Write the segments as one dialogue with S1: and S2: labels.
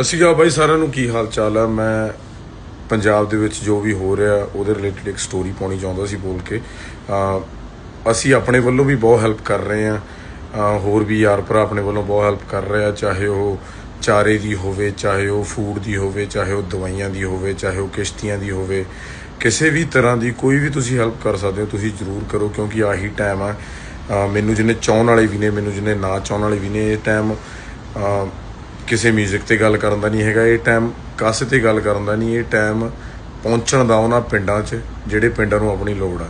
S1: ਅਸੀਂ ਕਹਾ ਬਾਈ ਸਾਰਿਆਂ ਨੂੰ ਕੀ ਹਾਲ ਚਾਲ ਹੈ ਮੈਂ ਪੰਜਾਬ ਦੇ ਵਿੱਚ ਜੋ ਵੀ ਹੋ ਰਿਹਾ, ਉਹਦੇ ਰਿਲੇਟਡ ਇੱਕ ਸਟੋਰੀ ਪਾਉਣੀ ਚਾਹੁੰਦਾ ਸੀ ਬੋਲ ਕੇ। ਅਸੀਂ ਆਪਣੇ ਵੱਲੋਂ ਵੀ ਬਹੁਤ ਹੈਲਪ ਕਰ ਰਹੇ ਹਾਂ। ਹੋਰ ਵੀ ਯਾਰ ਭਰਾ ਆਪਣੇ ਵੱਲੋਂ ਬਹੁਤ ਹੈਲਪ ਕਰ ਰਹੇ ਆ, ਚਾਹੇ ਉਹ ਚਾਰੇ ਦੀ ਹੋਵੇ, ਚਾਹੇ ਉਹ ਫੂਡ ਦੀ ਹੋਵੇ, ਚਾਹੇ ਉਹ ਦਵਾਈਆਂ ਦੀ ਹੋਵੇ, ਚਾਹੇ ਉਹ ਕਿਸ਼ਤੀਆਂ ਦੀ ਹੋਵੇ। ਕਿਸੇ ਵੀ ਤਰ੍ਹਾਂ ਦੀ ਕੋਈ ਵੀ ਤੁਸੀਂ ਹੈਲਪ ਕਰ ਸਕਦੇ ਹੋ, ਤੁਸੀਂ ਜ਼ਰੂਰ ਕਰੋ, ਕਿਉਂਕਿ ਆਹੀ ਟਾਈਮ ਆ। ਮੈਨੂੰ ਜਿਹਨੇ ਚਾਹਣ ਵਾਲੇ ਵੀ ਨੇ, ਮੈਨੂੰ ਜਿਹਨੇ ਨਾ ਚਾਹਣ ਵਾਲੇ ਵੀ ਨੇ, ਇਹ ਟਾਈਮ ਕਿਸੇ 뮤직 ਤੇ ਗੱਲ ਕਰਨ ਦਾ ਨਹੀਂ ਹੈਗਾ, ਇਹ ਟਾਈਮ ਕਾਸੇ ਤੇ ਗੱਲ ਕਰਨ ਦਾ ਨਹੀਂ, ਇਹ ਟਾਈਮ ਪਹੁੰਚਣ ਦਾ ਉਹਨਾਂ ਪਿੰਡਾਂ 'ਚ, ਜਿਹੜੇ ਪਿੰਡਾਂ ਨੂੰ ਆਪਣੀ ਲੋੜ ਆ।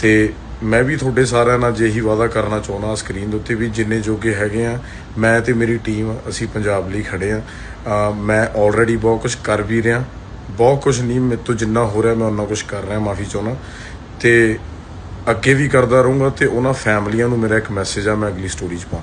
S1: ਤੇ ਮੈਂ ਵੀ ਤੁਹਾਡੇ ਸਾਰਿਆਂ ਨਾਲ ਜੇ ਇਹੀ ਵਾਅਦਾ ਕਰਨਾ ਚਾਹੁੰਦਾ ਸਕਰੀਨ ਦੇ ਉੱਤੇ ਵੀ ਜਿੰਨੇ ਜੋਗੇ ਹੈਗੇ ਆ, ਮੈਂ ਤੇ ਮੇਰੀ ਟੀਮ ਅਸੀਂ ਪੰਜਾਬ ਲਈ ਖੜੇ ਆ। ਮੈਂ ਆਲਰੇਡੀ ਬਹੁਤ ਕੁਝ ਕਰ ਵੀ ਰਿਹਾ, ਬਹੁਤ ਕੁਝ ਨਹੀਂ, ਮੇਰੇ ਤੋਂ ਜਿੰਨਾ ਹੋ ਰਿਹਾ ਮੈਂ ਉਹਨਾਂ ਕੁਝ ਕਰ ਰਿਹਾ, ਮਾਫੀ ਚਾਹੁੰਦਾ। ਤੇ ਅੱਗੇ ਵੀ ਕਰਦਾ ਰਹੂੰਗਾ ਤੇ ਉਹਨਾਂ ਫੈਮਲੀਆਂ ਨੂੰ ਮੇਰਾ ਇੱਕ ਮੈਸੇਜ ਆ, ਮੈਂ ਅਗਲੀ ਸਟੋਰੀ 'ਚ ਪਾਉਂ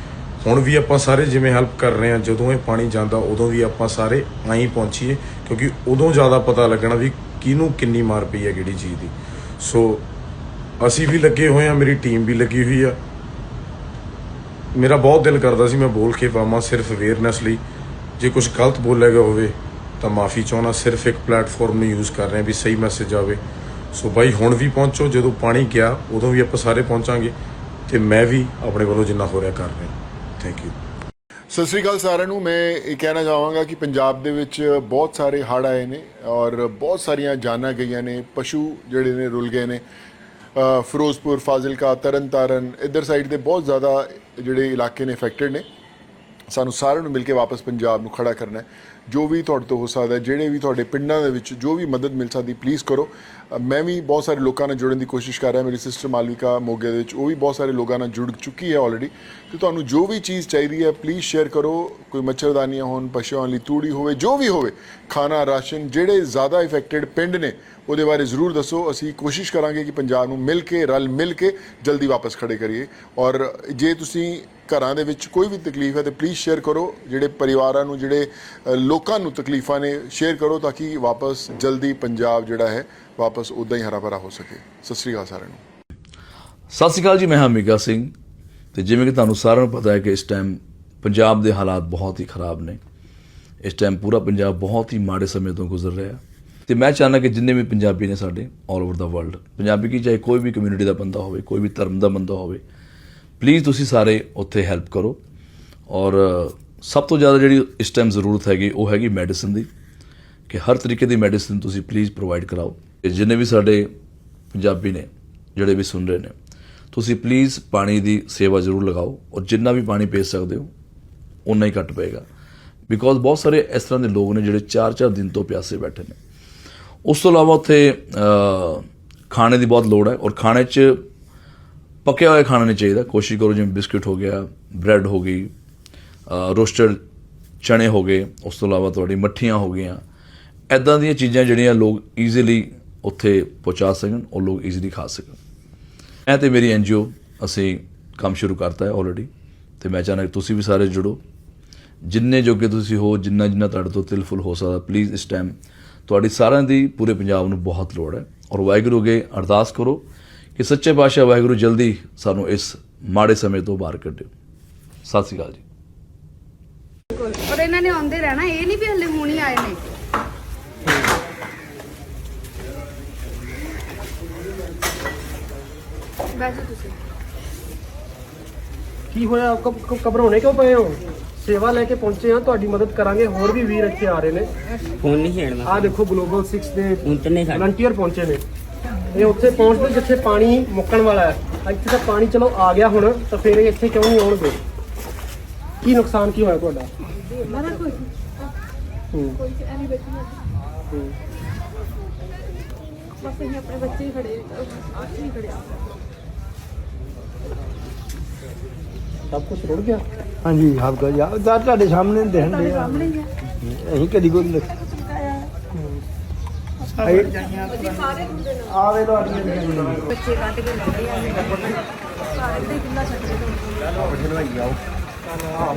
S1: ਹੁਣ ਵੀ ਆਪਾਂ ਸਾਰੇ ਜਿਵੇਂ ਹੈਲਪ ਕਰ ਰਹੇ ਆ ਜਦੋਂ ਇਹ ਪਾਣੀ ਜਾਂਦਾ, ਉਦੋਂ ਵੀ ਆਪਾਂ ਸਾਰੇ ਆਈ ਪਹੁੰਚੀਏ, ਕਿਉਂਕਿ ਉਦੋਂ ਜ਼ਿਆਦਾ ਪਤਾ ਲੱਗਣਾ ਵੀ ਕਿਹਨੂੰ ਕਿੰਨੀ ਮਾਰ ਪਈ ਹੈ ਕਿਹੜੀ ਚੀਜ਼ ਦੀ। ਸੋ ਅਸੀਂ ਵੀ ਲੱਗੇ ਹੋਏ ਆ ਮੇਰੀ ਟੀਮ ਵੀ ਲੱਗੀ ਹੋਈ ਆ। ਮੇਰਾ ਬਹੁਤ ਦਿਲ ਕਰਦਾ ਸੀ ਮੈਂ ਬੋਲ ਕੇ ਪਾਵਾਂ ਸਿਰਫ ਅਵੇਅਰਨੈਸ ਲਈ। ਜੇ ਕੁਝ ਗਲਤ ਬੋਲਿਆ ਗਿਆ ਹੋਵੇ, ਤਾਂ ਮਾਫੀ ਚਾਹੁੰਦਾ, ਸਿਰਫ ਇੱਕ ਪਲੇਟਫਾਰਮ ਨੂੰ ਯੂਜ਼ ਕਰ ਰਹੇ ਹਾਂ ਵੀ ਸਹੀ ਮੈਸੇਜ ਆਵੇ। ਸੋ ਬਾਈ, ਹੁਣ ਵੀ ਪਹੁੰਚੋ, ਜਦੋਂ ਪਾਣੀ ਗਿਆ, ਉਦੋਂ ਵੀ ਆਪਾਂ ਸਾਰੇ ਪਹੁੰਚਾਂਗੇ, ਤੇ ਮੈਂ ਵੀ ਆਪਣੇ ਵੱਲੋਂ ਜਿੰਨਾ ਹੋ ਰਿਹਾ ਕਰ ਰਿਹਾ। ਥੈਂਕ ਯੂ
S2: ਸਤਿ ਸ੍ਰੀ ਅਕਾਲ ਸਾਰਿਆਂ ਨੂੰ। ਮੈਂ ਇਹ ਕਹਿਣਾ ਚਾਹਾਂਗਾ ਕਿ ਪੰਜਾਬ ਦੇ ਵਿੱਚ ਬਹੁਤ ਸਾਰੇ ਹੜ੍ਹ ਆਏ ਨੇ ਔਰ ਬਹੁਤ ਸਾਰੀਆਂ ਜਾਨਾਂ ਗਈਆਂ ਨੇ। ਪਸ਼ੂ ਜਿਹੜੇ ਨੇ ਰੁਲ ਗਏ ਨੇ। ਫਿਰੋਜ਼ਪੁਰ, ਫਾਜ਼ਿਲਕਾ, ਤਰਨਤਾਰਨ, ਇੱਧਰ ਸਾਈਡ ਦੇ ਬਹੁਤ ਜ਼ਿਆਦਾ ਜਿਹੜੇ ਇਲਾਕੇ ਨੇ ਅਫੈਕਟਡ ਨੇ। ਸਾਨੂੰ ਸਾਰਿਆਂ ਨੂੰ ਮਿਲ ਕੇ ਵਾਪਸ ਪੰਜਾਬ ਨੂੰ ਖੜਾ ਕਰਨਾ ਹੈ। ਜੋ ਵੀ ਤੁਹਾਡੇ ਤੋਂ ਹੋ ਸਕਦਾ ਜਿਹੜੇ ਵੀ ਤੁਹਾਡੇ ਪਿੰਡਾਂ ਦੇ ਵਿੱਚ ਜੋ ਵੀ ਮਦਦ ਮਿਲ ਸਕਦੀ ਪਲੀਜ਼ ਕਰੋ। ਮੈਂ ਵੀ ਬਹੁਤ ਸਾਰੇ ਲੋਕਾਂ ਨਾਲ ਜੁੜਨ ਦੀ ਕੋਸ਼ਿਸ਼ ਕਰ ਰਿਹਾ। ਮੇਰੀ ਸਿਸਟਰ ਮਾਲਵਿਕਾ ਮੋਗੇ ਦੇ ਵਿੱਚ, ਉਹ ਵੀ ਬਹੁਤ ਸਾਰੇ ਲੋਕਾਂ ਨਾਲ ਜੁੜ ਚੁੱਕੀ ਹੈ ਆਲਰੇਡੀ ਤੇ ਤੁਹਾਨੂੰ ਜੋ ਵੀ ਚੀਜ਼ ਚਾਹੀਦੀ ਹੈ ਪਲੀਜ਼ ਸ਼ੇਅਰ ਕਰੋ। ਕੋਈ ਮੱਛਰਦਾਨੀਆਂ ਹੋਣ, ਪਸ਼ੂਆਂ ਲਈ ਤੂੜੀ ਹੋਵੇ, ਜੋ ਵੀ ਹੋਵੇ, ਖਾਣਾ, ਰਾਸ਼ਨ, ਜਿਹੜੇ ਜ਼ਿਆਦਾ ਇਫੈਕਟਡ ਪਿੰਡ ਨੇ, ਉਹਦੇ ਬਾਰੇ ਜ਼ਰੂਰ ਦੱਸੋ। ਅਸੀਂ ਕੋਸ਼ਿਸ਼ ਕਰਾਂਗੇ ਕਿ ਪੰਜਾਬ ਨੂੰ ਮਿਲ ਕੇ, ਰਲ ਮਿਲ ਕੇ ਜਲਦੀ ਵਾਪਸ ਖੜੇ ਕਰੀਏ। ਔਰ ਜੇ ਤੁਸੀਂ ਘਰਾਂ ਦੇ ਵਿੱਚ ਕੋਈ ਵੀ ਤਕਲੀਫ ਹੈ, ਤੇ ਪਲੀਜ਼ ਸ਼ੇਅਰ ਕਰੋ। ਜਿਹੜੇ ਪਰਿਵਾਰਾਂ ਨੂੰ, ਜਿਹੜੇ ਲੋਕਾਂ ਨੂੰ ਤਕਲੀਫਾਂ ਨੇ ਸ਼ੇਅਰ ਕਰੋ ਤਾਂ ਕਿ ਵਾਪਸ ਜਲਦੀ ਪੰਜਾਬ ਜਿਹੜਾ ਹੈ ਵਾਪਸ ਉਦਾਂ ਹੀ ਹਰਾ ਭਰਾ ਹੋ ਸਕੇ। ਸਤਿ ਸ੍ਰੀ ਅਕਾਲ ਸਾਰਿਆਂ ਨੂੰ।
S3: ਸਤਿ ਸ਼੍ਰੀ ਅਕਾਲ ਜੀ, ਮੈਂ ਹਾਂ ਮੀਗਾ ਸਿੰਘ ਤੇ ਜਿਵੇਂ ਕਿ ਤੁਹਾਨੂੰ ਸਾਰਿਆਂ ਨੂੰ ਪਤਾ ਹੈ ਕਿ ਇਸ ਟਾਈਮ ਪੰਜਾਬ ਦੇ ਹਾਲਾਤ ਬਹੁਤ ਹੀ ਖਰਾਬ ਨੇ। ਇਸ ਟਾਈਮ ਪੂਰਾ ਪੰਜਾਬ ਬਹੁਤ ਹੀ ਮਾੜੇ ਸਮੇਂ ਤੋਂ ਗੁਜ਼ਰ ਰਿਹਾ ਹੈ। ਤੇ ਮੈਂ ਚਾਹੁੰਦਾ ਕਿ ਜਿੰਨੇ ਵੀ ਪੰਜਾਬੀ ਨੇ ਸਾਡੇ 올 ਓਵਰ ਦਾ ਵਰਲਡ ਪੰਜਾਬੀ ਕੀ ਚਾਹੇ ਕੋਈ ਵੀ ਕਮਿਊਨਿਟੀ ਦਾ ਬੰਦਾ ਹੋਵੇ, ਕੋਈ ਵੀ ਧਰਮ ਦਾ ਬੰਦਾ ਹੋਵੇ ਪਲੀਜ਼ ਤੁਸੀਂ ਸਾਰੇ ਉੱਥੇ ਹੈਲਪ ਕਰੋ। ਔਰ ਸਭ ਤੋਂ ਜ਼ਿਆਦਾ ਜਿਹੜੀ ਇਸ ਟਾਈਮ ਜ਼ਰੂਰਤ ਹੈਗੀ ਉਹ ਹੈਗੀ ਮੈਡੀਸਿਨ ਦੀ, ਕਿ ਹਰ ਤਰੀਕੇ ਦੀ ਮੈਡੀਸਿਨ ਤੁਸੀਂ ਪਲੀਜ਼ ਪ੍ਰੋਵਾਈਡ ਕਰਾਓ। ਜਿੰਨੇ ਵੀ ਸਾਡੇ ਪੰਜਾਬੀ ਨੇ, ਜਿਹੜੇ ਵੀ ਸੁਣ ਰਹੇ ਨੇ, ਤੁਸੀਂ ਪਲੀਜ਼ ਪਾਣੀ ਦੀ ਸੇਵਾ ਜ਼ਰੂਰ ਲਗਾਓ ਔਰ ਜਿੰਨਾ ਵੀ ਪਾਣੀ ਭੇਜ ਸਕਦੇ ਹੋ ਉਨਾ ਹੀ ਘੱਟ ਪਏਗਾ। ਬਿਕੋਜ਼ ਬਹੁਤ ਸਾਰੇ ਇਸ ਤਰ੍ਹਾਂ ਦੇ ਲੋਕ ਨੇ ਜਿਹੜੇ 4-4 ਦਿਨ ਤੋਂ ਪਿਆਸੇ ਬੈਠੇ ਨੇ। ਉਸ ਤੋਂ ਇਲਾਵਾ ਉੱਥੇ ਖਾਣੇ ਦੀ ਬਹੁਤ ਲੋੜ ਹੈ ਔਰ ਖਾਣੇ 'ਚ ਪੱਕਿਆ ਹੋਇਆ ਖਾਣਾ ਨਹੀਂ ਚਾਹੀਦਾ। ਕੋਸ਼ਿਸ਼ ਕਰੋ ਜਿਵੇਂ ਬਿਸਕੁਟ ਹੋ ਗਿਆ, ਬ੍ਰੈਡ ਹੋ ਗਈ ਰੋਸਟਡ ਚਣੇ ਹੋ ਗਏ, ਉਸ ਤੋਂ ਇਲਾਵਾ ਤੁਹਾਡੀ ਮੱਠੀਆਂ ਹੋ ਗਈਆਂ। ਐਦਾਂ ਦੀਆਂ ਚੀਜ਼ਾਂ ਜਿਹੜੀਆਂ ਲੋਕ ਈਜ਼ੀਲੀ ਉੱਥੇ ਪਹੁੰਚਾ ਸਕਣ, ਉਹ ਲੋਕ ਈਜ਼ੀਲੀ ਖਾ ਸਕਣ। ਮੈਂ ਤੇ ਮੇਰੀ ਐਨਜੀਓ ਅਸੀਂ ਕੰਮ ਸ਼ੁਰੂ ਕਰਤਾ ਹੈ ਆਲਰੇਡੀ ਤੇ ਮੈਂ ਚਾਹੁੰਦਾ ਕਿ ਤੁਸੀਂ ਵੀ ਸਾਰੇ ਜੁੜੋ। ਜਿੰਨੇ ਜੋਗੇ ਤੁਸੀਂ ਹੋ, ਜਿੰਨਾ ਜਿੰਨਾ ਤੁਹਾਡੇ ਤੋਂ ਤਿਲਫੁਲ ਹੋ ਸਕਦਾ ਪਲੀਜ਼ ਇਸ ਟਾਈਮ ਤੁਹਾਡੀ ਸਾਰਿਆਂ ਦੀ ਪੂਰੇ ਪੰਜਾਬ ਨੂੰ ਬਹੁਤ ਲੋੜ ਹੈ। ਔਰ ਵਾਹਿਗੁਰੂ ਅੱਗੇ ਅਰਦਾਸ ਕਰੋ ਕਿ ਸੱਚੇ ਪਾਤਸ਼ਾਹ ਵਾਹਿਗੁਰੂ ਜਲਦੀ ਸਾਨੂੰ ਇਸ ਮਾੜੇ ਸਮੇਂ ਤੋਂ ਬਾਹਰ ਕੱਢਿਓ ਸਤਿ ਸ਼੍ਰੀ ਅਕਾਲ ਜੀ।
S4: ਔਰ ਇਹਨਾਂ ਨੇ ਆਉਂਦੇ ਰਹਿਣਾ, ਇਹ ਨਹੀਂ ਵੀ ਹਲੇ ਹੁਣੀ ਆਏ ਨੇ। ਬੈਠੋ ਤੁਸੀਂ।
S5: ਕੀ ਹੋਇਆ? ਕਬ ਕਬ- ਘਬਰਾਉਣੇ ਕਿਉਂ ਪਏ ਹੋ? ਸੇਵਾ ਲੈ ਕੇ ਪਹੁੰਚੇ ਆ ਤੁਹਾਡੀ ਮਦਦ ਕਰਾਂਗੇ। ਹੋਰ ਵੀ ਵੀਰ ਇੱਥੇ ਆ ਰਹੇ ਨੇ।
S6: ਫੋਨ ਨਹੀਂ ਛੇੜਨਾ
S5: ਆਹ ਦੇਖੋ ਗਲੋਬਲ 6 ਦੇ
S6: ਉਤਨੇ ਸਾਡੇ
S5: ਵਲੰਟੀਅਰ ਪਹੁੰਚੇ ਨੇ। ਇਹ ਉੱਥੇ ਪਹੁੰਚਦੇ ਜਿੱਥੇ ਪਾਣੀ ਮੁੱਕਣ ਵਾਲਾ ਹੈ। ਇੱਥੇ ਤਾਂ ਪਾਣੀ ਚਲੋ ਆ ਗਿਆ ਹੁਣ ਤਾਂ ਫਿਰ ਇਹ ਇੱਥੇ ਕਿਉਂ ਨਹੀਂ ਆਉਣਗੇ? ਕੀ ਨੁਕਸਾਨ ਕੀ ਹੋਇਆ ਤੁਹਾਡਾ?
S4: ਮੈਂ ਤਾਂ ਕੋਈ
S5: ਹੂੰ।
S4: ਕੋਈ ਐਨੀ ਬੈਠੀ ਨਾ
S5: ਹੂੰ।
S4: ਬਸ ਅਸੀਂ ਆਪਣੇ ਬੱਚੇ ਹੀ ਖੜੇ ਆਪ ਹੀ ਖੜੇ ਆ।
S5: ਸਭ ਕੁਝ ਰੁੜ ਗਿਆ।
S7: ਹਾਂਜੀ ਆਪ ਕੋ ਯਾਰ ਦਾ ਤੁਹਾਡੇ ਸਾਹਮਣੇ ਦੇਖਣ
S4: ਤੁਹਾਡੇ
S7: ਦੇ
S4: ਹੀ ਆ।
S5: ਅਸੀਂ ਕਦੀ ਕੋਈ ਨਹੀਂ ਆਵੇ ਲੋ ਆੜੀਆਂ
S4: ਬੱਚੇ ਕੱਢ ਕੇ ਲੈਂਦੇ ਆ। ਸਾਰੇ ਤੇ ਕਿੰਨਾ ਛੱਡ ਦੇ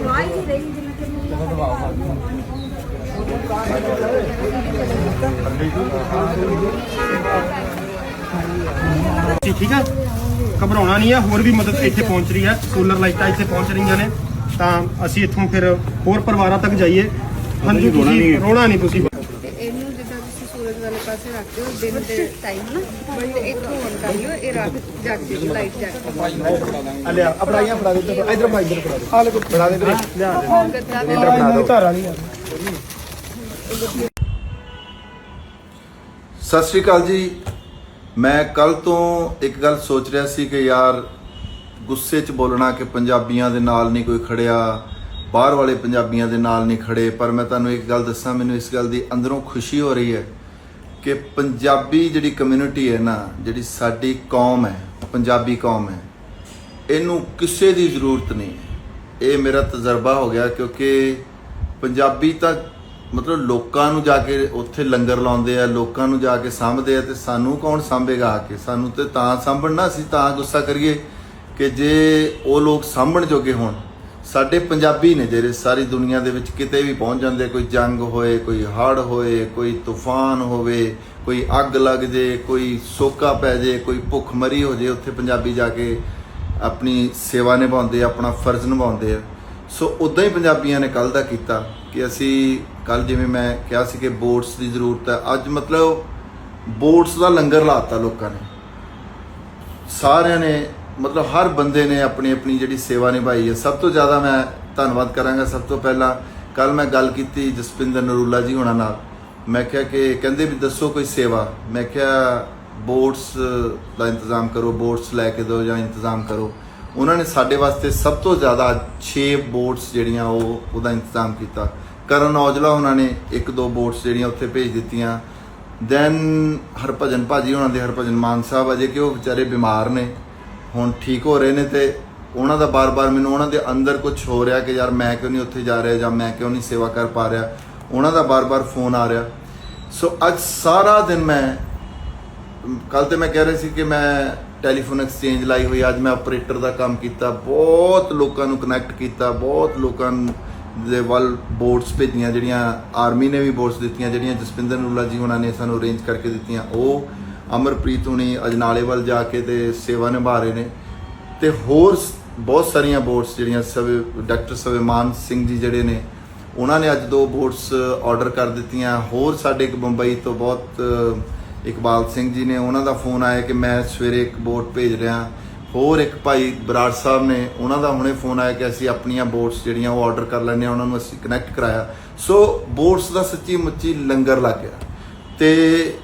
S4: ਵਾਈ ਜੀ ਰਹੀ ਜਿੰਨਾ ਕਿ
S5: ਜੀ ਠੀਕ ਆ? ਘਬਰਾਉਣਾ ਨਹੀਂ ਆ ਹੋਰ ਵੀ ਮਦਦ ਇੱਥੇ ਪਹੁੰਚ ਰਹੀ ਹੈ ਸੋਲਰ ਲਾਈਟਾਂ ਇੱਥੇ ਪਹੁੰਚ ਰਹੀਆਂ ਨੇ। ਤਾਂ ਅਸੀਂ ਇੱਥੋਂ ਫਿਰ ਹੋਰ ਪਰਿਵਾਰਾਂ ਤੱਕ ਜਾਈਏ। ਹਾਂਜੀ ਤੁਸੀਂ ਰੋਣਾ ਨਹੀਂ ਤੁਸੀਂ।
S4: ਇਹਨੂੰ ਜਿੱਦਾਂ ਤੁਸੀਂ ਸੂਰਜ ਵਾਲੇ ਪਾਸੇ ਰੱਖ ਦਿਓ ਦਿਨ ਦੇ ਟਾਈਮ ਨਾ। ਬਟ ਇੱਥੋਂ ਔਨ ਕਰ ਲਿਓ ਇਹ ਰਾਤ ਜਗ ਜੇਗੀ ਲਾਈਟ ਜਗ
S5: ਲਿਆ ਅਪੜਾਈਆਂ ਫੜਾ ਦੇ ਇਧਰ ਮਾ ਇਧਰ ਫੜਾ ਦੇ ਹਾਲੇ ਕੋ ਫੜਾ ਦੇ ਵੀਰੇ। ਲਿਆ।
S4: ਗੱਦਾ ਵੀ
S5: ਧਾਰ ਵਾਲੀ ਆ।
S6: ਸਤਿ ਸ਼੍ਰੀ ਅਕਾਲ ਜੀ। ਮੈਂ ਕੱਲ ਤੋਂ ਇੱਕ ਗੱਲ ਸੋਚ ਰਿਹਾ ਸੀ ਕਿ ਯਾਰ ਗੁੱਸੇ 'ਚ ਬੋਲਣਾ ਕਿ ਪੰਜਾਬੀਆਂ ਦੇ ਨਾਲ ਨਹੀਂ ਕੋਈ ਖੜਿਆ, ਬਾਹਰ ਵਾਲੇ ਪੰਜਾਬੀਆਂ ਦੇ ਨਾਲ ਨਹੀਂ ਖੜੇ, ਪਰ ਮੈਂ ਤੁਹਾਨੂੰ ਇੱਕ ਗੱਲ ਦੱਸਾਂ, ਮੈਨੂੰ ਇਸ ਗੱਲ ਦੀ ਅੰਦਰੋਂ ਖੁਸ਼ੀ ਹੋ ਰਹੀ ਹੈ ਕਿ ਪੰਜਾਬੀ ਜਿਹੜੀ ਕਮਿਊਨਿਟੀ ਹੈ ਨਾ, ਜਿਹੜੀ ਸਾਡੀ ਕੌਮ ਹੈ, ਪੰਜਾਬੀ ਕੌਮ ਹੈ, ਇਹਨੂੰ ਕਿਸੇ ਦੀ ਜ਼ਰੂਰਤ ਨਹੀਂ ਹੈ। ਇਹ ਮੇਰਾ ਤਜਰਬਾ ਹੋ ਗਿਆ ਕਿਉਂਕਿ ਪੰਜਾਬੀ ਤਾਂ ਮਤਲਬ ਲੋਕਾਂ ਨੂੰ ਜਾ ਕੇ ਉੱਥੇ ਲੰਗਰ ਲਾਉਂਦੇ ਆ, ਲੋਕਾਂ ਨੂੰ ਜਾ ਕੇ ਸਾਂਭਦੇ ਆ ਤੇ ਸਾਨੂੰ ਕੌਣ ਸਾਂਭੇਗਾ ਆ ਕੇ? ਸਾਨੂੰ ਤੇ ਤਾਂ ਸਾਂਭਣ ਨਾ ਅਸੀਂ ਤਾਂ ਗੁੱਸਾ ਕਰੀਏ ਕਿ ਜੇ ਉਹ ਲੋਕ ਸਾਂਭਣ ਜੋਗੇ ਹੋਣ। ਸਾਡੇ ਪੰਜਾਬੀ ਨੇ ਜਿਹੜੇ ਸਾਰੀ ਦੁਨੀਆ ਦੇ ਵਿੱਚ ਕਿਤੇ ਵੀ ਪਹੁੰਚ ਜਾਂਦੇ ਕੋਈ ਜੰਗ ਹੋਏ, ਕੋਈ ਹੜ੍ਹ ਹੋਏ, ਕੋਈ ਤੂਫਾਨ ਹੋਵੇ, ਕੋਈ ਅੱਗ ਲੱਗ ਜੇ, ਕੋਈ ਸੋਕਾ ਪੈ ਜੇ, ਕੋਈ ਭੁੱਖ ਮਰੀ ਹੋ ਜੇ, ਉੱਥੇ ਪੰਜਾਬੀ ਜਾ ਕੇ ਆਪਣੀ ਸੇਵਾ ਨਿਭਾਉਂਦੇ ਆਪਣਾ ਫਰਜ਼ ਨਿਭਾਉਂਦੇ ਆ। ਸੋ ਉਦਾਂ ਹੀ ਪੰਜਾਬੀਆਂ ਨੇ ਕੱਲ ਦਾ ਕੀਤਾ। ਕਿ ਅਸੀਂ ਕੱਲ ਜਿਵੇਂ ਮੈਂ ਕਿਹਾ ਸੀ ਕਿ ਬੋਟਸ ਦੀ ਜ਼ਰੂਰਤ ਹੈ, ਅੱਜ ਮਤਲਬ ਬੋਟਸ ਦਾ ਲੰਗਰ ਲਾਤਾ ਲੋਕਾਂ ਨੇ। ਸਾਰਿਆਂ ਨੇ, ਮਤਲਬ ਹਰ ਬੰਦੇ ਨੇ ਆਪਣੀ ਆਪਣੀ ਜਿਹੜੀ ਸੇਵਾ ਨਿਭਾਈ ਹੈ। ਸਭ ਤੋਂ ਜ਼ਿਆਦਾ ਮੈਂ ਧੰਨਵਾਦ ਕਰਾਂਗਾ। ਸਭ ਤੋਂ ਪਹਿਲਾਂ ਕੱਲ ਮੈਂ ਗੱਲ ਕੀਤੀ ਜਸਪਿੰਦਰ ਨਰੂਲਾ ਜੀ ਹੋਣਾ ਨਾਲ। ਮੈਂ ਕਿਹਾ ਕਿ ਕਹਿੰਦੇ ਵੀ ਦੱਸੋ ਕੋਈ ਸੇਵਾ। ਮੈਂ ਕਿਹਾ, ਬੋਟਸ ਦਾ ਇੰਤਜ਼ਾਮ ਕਰੋ, ਬੋਟਸ ਲੈ ਕੇ ਦਿਓ ਜਾਂ ਇੰਤਜ਼ਾਮ ਕਰੋ। ਉਹਨਾਂ ਨੇ ਸਾਡੇ ਵਾਸਤੇ ਸਭ ਤੋਂ ਜ਼ਿਆਦਾ 6 ਬੋਟਸ ਜਿਹੜੀਆਂ ਉਹ ਉਹਦਾ ਇੰਤਜ਼ਾਮ ਕੀਤਾ। ਕਰਨ ਔਜਲਾ ਉਹਨਾਂ ਨੇ ਇੱਕ ਦੋ ਬੋਟਸ ਜਿਹੜੀਆਂ ਉੱਥੇ ਭੇਜ ਦਿੱਤੀਆਂ। ਦੈਨ ਹਰਭਜਨ ਭਾਜੀ ਉਹਨਾਂ ਦੇ ਹਰਭਜਨ ਮਾਨ ਸਾਹਿਬ ਅਜੇ ਕਿ ਉਹ ਵਿਚਾਰੇ ਬਿਮਾਰ ਨੇ, ਹੁਣ ਠੀਕ ਹੋ ਰਹੇ ਨੇ ਤੇ ਉਹਨਾਂ ਦਾ ਬਾਰ-ਬਾਰ ਮੈਨੂੰ ਉਹਨਾਂ ਦੇ ਅੰਦਰ ਕੁਝ ਹੋ ਰਿਹਾ ਕਿ ਯਾਰ ਮੈਂ ਕਿਉਂ ਨਹੀਂ ਉੱਥੇ ਜਾ ਰਿਹਾ ਜਾਂ ਮੈਂ ਕਿਉਂ ਨਹੀਂ ਸੇਵਾ ਕਰ ਪਾ ਰਿਹਾ। ਉਹਨਾਂ ਦਾ ਬਾਰ-ਬਾਰ ਫੋਨ ਆ ਰਿਹਾ। ਸੋ ਅੱਜ ਸਾਰਾ ਦਿਨ ਮੈਂ ਕੱਲ ਤੇ ਮੈਂ ਕਹਿ ਰਿਹਾ ਸੀ ਕਿ ਮੈਂ ਟੈਲੀਫੋਨ ਐਕਸਚੇਂਜ ਲਾਈ ਹੋਈ ਅੱਜ ਮੈਂ ਆਪਰੇਟਰ ਦਾ ਕੰਮ ਕੀਤਾ, ਬਹੁਤ ਲੋਕਾਂ ਨੂੰ ਕਨੈਕਟ ਕੀਤਾ, ਬਹੁਤ ਲੋਕਾਂ ਨੂੰ ਦੇ ਵੱਲ ਬੋਰਡਸ ਭੇਜੀਆਂ ਜਿਹੜੀਆਂ ਆਰਮੀ ਨੇ ਵੀ ਬੋਰਡਸ ਦਿੱਤੀਆਂ, ਜਿਹੜੀਆਂ ਜਸਪਿੰਦਰ ਨੂਲਾ ਜੀ ਉਹਨਾਂ ਨੇ ਸਾਨੂੰ ਅਰੇਂਜ ਕਰਕੇ ਦਿੱਤੀਆਂ। ਉਹ ਅਮਰਪ੍ਰੀਤ ਹੁਣੀ ਅਜਨਾਲੇ ਵੱਲ ਜਾ ਕੇ ਤੇ ਸੇਵਾ ਨਿਭਾ ਰਹੇ ਨੇ। ਤੇ ਹੋਰ ਸ- ਬਹੁਤ ਸਾਰੀਆਂ ਬੋਰਡਸ ਜਿਹੜੀਆਂ ਸਵੇ ਡਾਕਟਰ ਸਵੇਮਾਨ ਸਿੰਘ ਜੀ ਜਿਹੜੇ ਨੇ, ਉਹਨਾਂ ਨੇ ਅੱਜ ਦੋ ਬੋਰਡਸ ਆਰਡਰ ਕਰ ਦਿੱਤੀਆਂ। ਹੋਰ ਸਾਡੇ ਇੱਕ ਬੰਬਈ ਤੋਂ ਬਹੁਤ ਇਕਬਾਲ ਸਿੰਘ ਜੀ ਨੇ, ਉਹਨਾਂ ਦਾ ਫੋਨ ਆਇਆ ਕਿ ਮੈਂ ਸਵੇਰੇ ਇੱਕ ਬੋਟ ਭੇਜ ਰਿਹਾ। ਹੋਰ ਇੱਕ ਭਾਈ ਬਰਾੜ ਸਾਹਿਬ ਨੇ, ਉਹਨਾਂ ਦਾ ਹੁਣੇ ਫੋਨ ਆਇਆ ਕਿ ਅਸੀਂ ਆਪਣੀਆਂ ਬੋਟਸ ਜਿਹੜੀਆਂ ਉਹ ਆਰਡਰ ਕਰ ਲੈਣੇ ਆ ਉਹਨਾਂ ਨੂੰ ਅਸੀਂ ਕਨੈਕਟ ਕਰਾਇਆ। ਸੋ ਬੋਟਸ ਦਾ ਸੱਚੀ ਮੁੱਚੀ ਲੰਗਰ ਲੱਗ ਗਿਆ। ਤੇ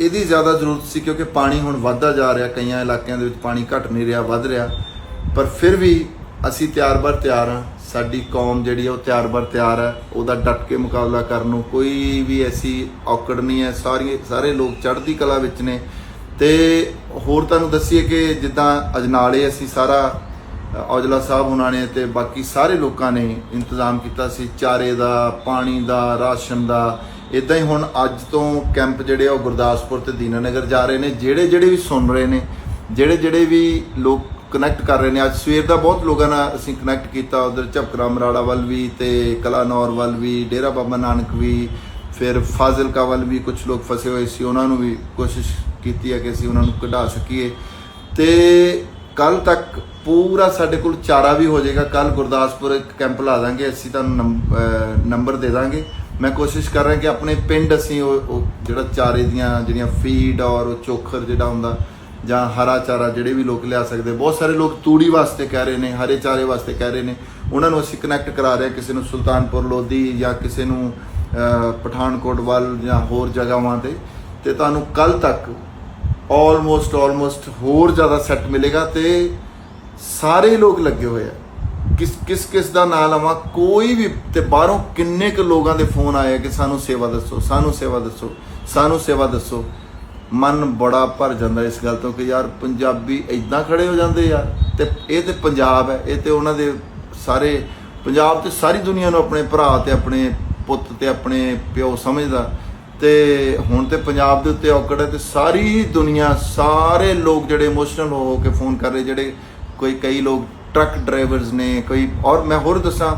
S6: ਇਹਦੀ ਜ਼ਿਆਦਾ ਜ਼ਰੂਰਤ ਸੀ ਕਿਉਂਕਿ ਪਾਣੀ ਹੁਣ ਵੱਧਦਾ ਜਾ ਰਿਹਾ, ਕਈਆਂ ਇਲਾਕਿਆਂ ਦੇ ਵਿੱਚ ਪਾਣੀ ਘਟ ਨਹੀਂ ਰਿਹਾ, ਵੱਧ ਰਿਹਾ। ਪਰ ਫਿਰ ਵੀ ਅਸੀਂ ਤਿਆਰ-ਬਰ ਤਿਆਰ ਹਾਂ। ਸਾਡੀ ਕੌਮ ਜਿਹੜੀ ਉਹ ਤਿਆਰ-ਬਰ ਤਿਆਰ ਹੈ। ਉਹਦਾ ਡਟ ਕੇ ਮੁਕਾਬਲਾ ਕਰਨ ਨੂੰ ਕੋਈ ਵੀ ਐਸੀ ਔਕੜ ਨਹੀਂ ਹੈ। ਸਾਰੀ ਸਾਰੇ ਲੋਕ ਚੜ੍ਹਦੀ ਕਲਾ ਵਿੱਚ ਨੇ। ਤੇ ਹੋਰ ਤੁਹਾਨੂੰ ਦੱਸੀਏ ਕਿ ਜਿੱਦਾਂ ਅਜਨਾਲੇ ਅਸੀਂ ਸਾਰਾ ਔਜਲਾ ਸਾਹਿਬ ਉਹਨਾਂ ਨੇ ਤੇ ਬਾਕੀ ਸਾਰੇ ਲੋਕਾਂ ਨੇ ਇੰਤਜ਼ਾਮ ਕੀਤਾ ਸੀ, ਚਾਰੇ ਦਾ, ਪਾਣੀ ਦਾ, ਰਾਸ਼ਨ ਦਾ। ਇਦਾਂ ਹੀ ਹੁਣ ਅੱਜ ਤੋਂ ਕੈਂਪ ਜਿਹੜੇ ਆ ਉਹ ਗੁਰਦਾਸਪੁਰ ਤੇ ਦੀਨਾਨਗਰ ਜਾ ਰਹੇ ਨੇ। ਜਿਹੜੇ ਜਿਹੜੇ ਵੀ ਸੁਣ ਰਹੇ ਨੇ ਜਿਹੜੇ ਜਿਹੜੇ ਵੀ ਲੋਕ ਕਨੈਕਟ ਕਰ ਰਹੇ ਨੇ, ਅੱਜ ਸਵੇਰ ਦਾ ਬਹੁਤ ਲੋਕਾਂ ਨਾਲ ਅਸੀਂ ਕਨੈਕਟ ਕੀਤਾ। ਉਧਰ ਝਪਕਰਾ ਮਰਾੜਾ ਵੱਲ ਵੀ ਤੇ ਕਲਾਨੌਰ ਵੱਲ ਵੀ, ਡੇਰਾ ਬਾਬਾ ਨਾਨਕ ਵੀ, ਫਿਰ ਫਾਜ਼ਿਲਕਾ ਵੱਲ ਵੀ ਕੁਝ ਲੋਕ ਫਸੇ ਹੋਏ ਸੀ, ਉਹਨਾਂ ਨੂੰ ਵੀ ਕੋਸ਼ਿਸ਼ ਕੀਤੀ ਹੈ ਕਿ ਅਸੀਂ ਉਹਨਾਂ ਨੂੰ ਕਢਾ ਸਕੀਏ। ਤੇ ਕੱਲ ਤੱਕ ਪੂਰਾ ਸਾਡੇ ਕੋਲ ਚਾਰਾ ਵੀ ਹੋ ਜਾਏਗਾ। ਕੱਲ ਗੁਰਦਾਸਪੁਰ ਇੱਕ ਕੈਂਪ ਲਾ ਦਾਂਗੇ, ਅਸੀਂ ਤੁਹਾਨੂੰ ਨੰਬ- ਨੰਬਰ ਦੇ ਦਾਂਗੇ। ਮੈਂ ਕੋਸ਼ਿਸ਼ ਕਰ ਰਿਹਾ ਕਿ ਆਪਣੇ ਪਿੰਡ ਅਸੀਂ ਉਹ ਜਿਹੜਾ ਚਾਰੇ ਦੀਆਂ ਜਿਹੜੀਆਂ ਫੀਡ ਔਰ ਉਹ ਚੋਖਰ ਜਿਹੜਾ ਹੁੰਦਾ, ਜਾਂ ਹਰਾ ਚਾਰਾ ਜਿਹੜੇ ਵੀ ਲੋਕ ਲਿਆ ਸਕਦੇ। ਬਹੁਤ ਸਾਰੇ ਲੋਕ ਤੂੜੀ ਵਾਸਤੇ ਕਹਿ ਰਹੇ ਨੇ, ਹਰੇ ਚਾਰੇ ਵਾਸਤੇ ਕਹਿ ਰਹੇ ਨੇ। ਉਹਨਾਂ ਨੂੰ ਅਸੀਂ ਕਨੈਕਟ ਕਰਾ ਰਹੇ ਹਾਂ ਕਿਸੇ ਨੂੰ ਸੁਲਤਾਨਪੁਰ, ਲੋਧੀ ਜਾਂ ਕਿਸੇ ਨੂੰ ਪਠਾਨਕੋਟ ਵੱਲ ਜਾਂ ਹੋਰ ਜਗ੍ਹਾਵਾਂ ਤੇ। ਤੇ ਤੁਹਾਨੂੰ ਕੱਲ ਤੱਕ ਆਲਮੋਸਟ ਆਲਮੋਸਟ ਹੋਰ ਜ਼ਿਆਦਾ ਸੈੱਟ ਮਿਲੇਗਾ ਤੇ ਸਾਰੇ ਲੋਕ ਲੱਗੇ ਹੋਏ ਆ। ਕਿਸ ਕਿਸ ਕਿਸ ਦਾ ਨਾਂ ਲਵਾਂ, ਕੋਈ ਵੀ ਤੇ ਬਾਹਰੋਂ ਕਿੰਨੇ ਕੁ ਲੋਕਾਂ ਦੇ ਫੋਨ ਆਏ ਕਿ ਸਾਨੂੰ ਸੇਵਾ ਦੱਸੋ, ਸਾਨੂੰ ਸੇਵਾ ਦੱਸੋ, ਸਾਨੂੰ ਸੇਵਾ ਦੱਸੋ। ਮਨ ਬੜਾ ਭਰ ਜਾਂਦਾ ਇਸ ਗੱਲ ਤੋਂ ਕਿ ਯਾਰ ਪੰਜਾਬੀ ਇਦਾਂ ਖੜੇ ਹੋ ਜਾਂਦੇ ਯਾਰ ਤੇ ਇਹ ਤੇ ਪੰਜਾਬ ਹੈ, ਇਹ ਤੇ ਉਹਨਾਂ ਦੇ ਸਾਰੇ, ਪੰਜਾਬ ਤੇ ਸਾਰੀ ਦੁਨੀਆ ਨੂੰ ਆਪਣੇ ਭਰਾ ਤੇ ਆਪਣੇ ਪੁੱਤ ਤੇ ਆਪਣੇ ਪਿਓ ਸਮਝਦਾ। ਤੇ ਹੁਣ ਤੇ ਪੰਜਾਬ ਦੇ ਉੱਤੇ ਔਕੜ ਹੈ ਤੇ ਸਾਰੀ ਦੁਨੀਆ, ਸਾਰੇ ਲੋਕ ਜਿਹੜੇ ਇਮੋਸ਼ਨਲ ਹੋ ਹੋ ਕੇ ਫੋਨ ਕਰ ਰਹੇ, ਜਿਹੜੇ ਕੋਈ ਕਈ ਲੋਕ ਟਰੱਕ ਡਰਾਈਵਰਸ ਨੇ, ਕੋਈ ਔਰ ਮੈਂ ਹੋਰ ਦੱਸਾਂ,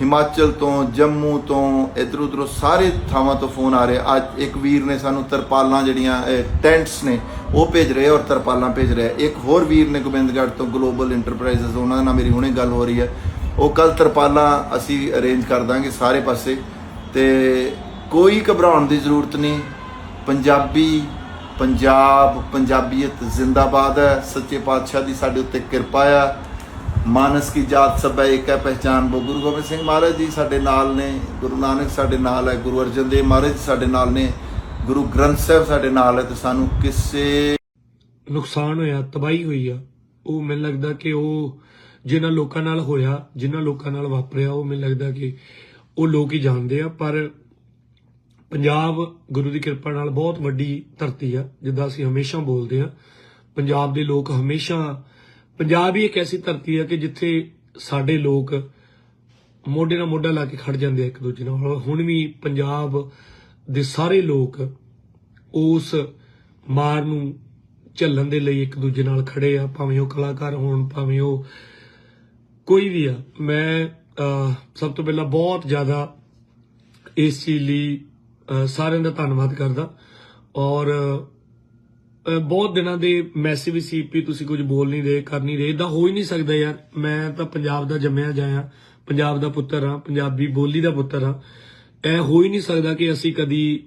S6: ਹਿਮਾਚਲ ਤੋਂ, ਜੰਮੂ ਤੋਂ, ਇਧਰ ਉਧਰੋਂ ਸਾਰੇ ਥਾਵਾਂ ਤੋਂ ਫੋਨ ਆ ਰਹੇ। ਅੱਜ ਇੱਕ ਵੀਰ ਨੇ ਸਾਨੂੰ ਤਰਪਾਲਾਂ ਜਿਹੜੀਆਂ ਟੈਂਟਸ ਨੇ, ਉਹ ਭੇਜ ਰਹੇ ਔਰ ਤਰਪਾਲਾਂ ਭੇਜ ਰਹੇ। ਇੱਕ ਹੋਰ ਵੀਰ ਨੇ ਗੋਬਿੰਦਗੜ੍ਹ ਤੋਂ ਗਲੋਬਲ ਇੰਟਰਪ੍ਰਾਈਜ਼ਸ ਉਹਨਾਂ ਨਾਲ ਮੇਰੀ ਹੁਣੇ ਗੱਲ ਹੋ ਰਹੀ ਹੈ। ਉਹ ਕੱਲ ਤਰਪਾਲਾਂ ਅਸੀਂ ਅਰੇਂਜ ਕਰ ਦਾਂਗੇ ਸਾਰੇ ਪਾਸੇ ਤੇ ਕੋਈ ਘਬਰਾਉਣ ਦੀ ਜ਼ਰੂਰਤ ਨਹੀਂ। ਪੰਜਾਬੀ, ਪੰਜਾਬ, ਪੰਜਾਬੀਅਤ ਜ਼ਿੰਦਾਬਾਦ ਹੈ। ਸੱਚੇ ਪਾਤਸ਼ਾਹ ਦੀ ਸਾਡੇ ਉੱਤੇ ਕਿਰਪਾ ਆ। ਮਾਨਸ ਕੀ ਜਾਤ ਸਭ ਹੈ ਇੱਕ ਹੈ, ਪਹਿਚਾਨ ਬੋ ਗੁਰੂ ਗੋਬਿੰਦ ਸਿੰਘ ਮਹਾਰਾਜ ਜੀ ਸਾਡੇ ਨਾਲ ਨੇ। ਗੁਰੂ ਨਾਨਕ ਸਾਡੇ ਨਾਲ ਹੈ, ਗੁਰੂ ਅਰਜਨ ਦੇਵ ਮਹਾਰਾਜ ਸਾਡੇ ਨਾਲ ਨੇ। ਗੁਰੂ ਗ੍ਰੰਥ ਸਾਹਿਬ ਸਾਡੇ ਨਾਲ ਹੈ ਤੇ ਸਾਨੂੰ ਕਿਸੇ
S7: ਨੁਕਸਾਨ ਹੋਇਆ, ਤਬਾਹੀ ਹੋਈ ਆ। ਉਹ ਮੈਨੂੰ ਲੱਗਦਾ ਕਿ ਉਹ ਜਿਨ੍ਹਾਂ ਲੋਕਾਂ ਨਾਲ ਹੋਇਆ, ਜਿਨ੍ਹਾਂ ਲੋਕਾਂ ਨਾਲ ਵਾਪਰਿਆ, ਉਹ ਮੈਨੂੰ ਲੱਗਦਾ ਕਿ ਉਹ ਲੋਕ ਹੀ ਜਾਣਦੇ ਆ। ਪਰ ਪੰਜਾਬ ਗੁਰੂ ਦੀ ਕਿਰਪਾ ਨਾਲ ਬਹੁਤ ਵੱਡੀ ਧਰਤੀ ਆ, ਜਿੱਦਾਂ ਅਸੀਂ ਹਮੇਸ਼ਾ ਬੋਲਦੇ ਆ। ਪੰਜਾਬ ਦੇ ਲੋਕ ਹਮੇਸ਼ਾ, ਪੰਜਾਬ ਹੀ ਇੱਕ ਐਸੀ ਧਰਤੀ ਆ ਕਿ ਜਿੱਥੇ ਸਾਡੇ ਲੋਕ ਮੋਢੇ ਨਾਲ ਮੋਢਾ ਲਾ ਕੇ ਖੜ ਜਾਂਦੇ ਆ ਇੱਕ ਦੂਜੇ ਨਾਲ। ਔਰ ਹੁਣ ਵੀ ਪੰਜਾਬ ਦੇ ਸਾਰੇ ਲੋਕ ਉਸ ਮਾਰ ਨੂੰ ਝੱਲਣ ਦੇ ਲਈ ਇੱਕ ਦੂਜੇ ਨਾਲ ਖੜੇ ਆ, ਭਾਵੇਂ ਉਹ ਕਲਾਕਾਰ ਹੋਣ, ਭਾਵੇਂ ਉਹ ਕੋਈ ਵੀ ਆ। ਮੈਂ ਸਭ ਤੋਂ ਪਹਿਲਾਂ ਬਹੁਤ ਜ਼ਿਆਦਾ ਇਸ ਚੀਜ਼ ਲਈ ਸਾਰਿਆਂ ਦਾ ਧੰਨਵਾਦ ਕਰਦਾ। ਔਰ ਬਹੁਤ ਦਿਨਾਂ ਦੇ ਮੈਸੇਜ ਵੀ ਸੀ ਵੀ ਤੁਸੀਂ ਕੁਝ ਬੋਲ ਨਹੀਂ ਰਹੇ, ਕਰ ਨਹੀਂ ਰਹੇ। ਇਦਾਂ ਹੋ ਹੀ ਨਹੀਂ ਸਕਦਾ ਯਾਰ। ਮੈਂ ਤਾਂ ਪੰਜਾਬ ਦਾ ਜੰਮਿਆ ਜਾਇਆ ਪੰਜਾਬ ਦਾ ਪੁੱਤਰ ਹਾਂ, ਪੰਜਾਬੀ ਬੋਲੀ ਦਾ ਪੁੱਤਰ ਹਾਂ। ਇਹ ਹੋ ਹੀ ਨਹੀਂ ਸਕਦਾ ਕਿ ਅਸੀਂ ਕਦੀ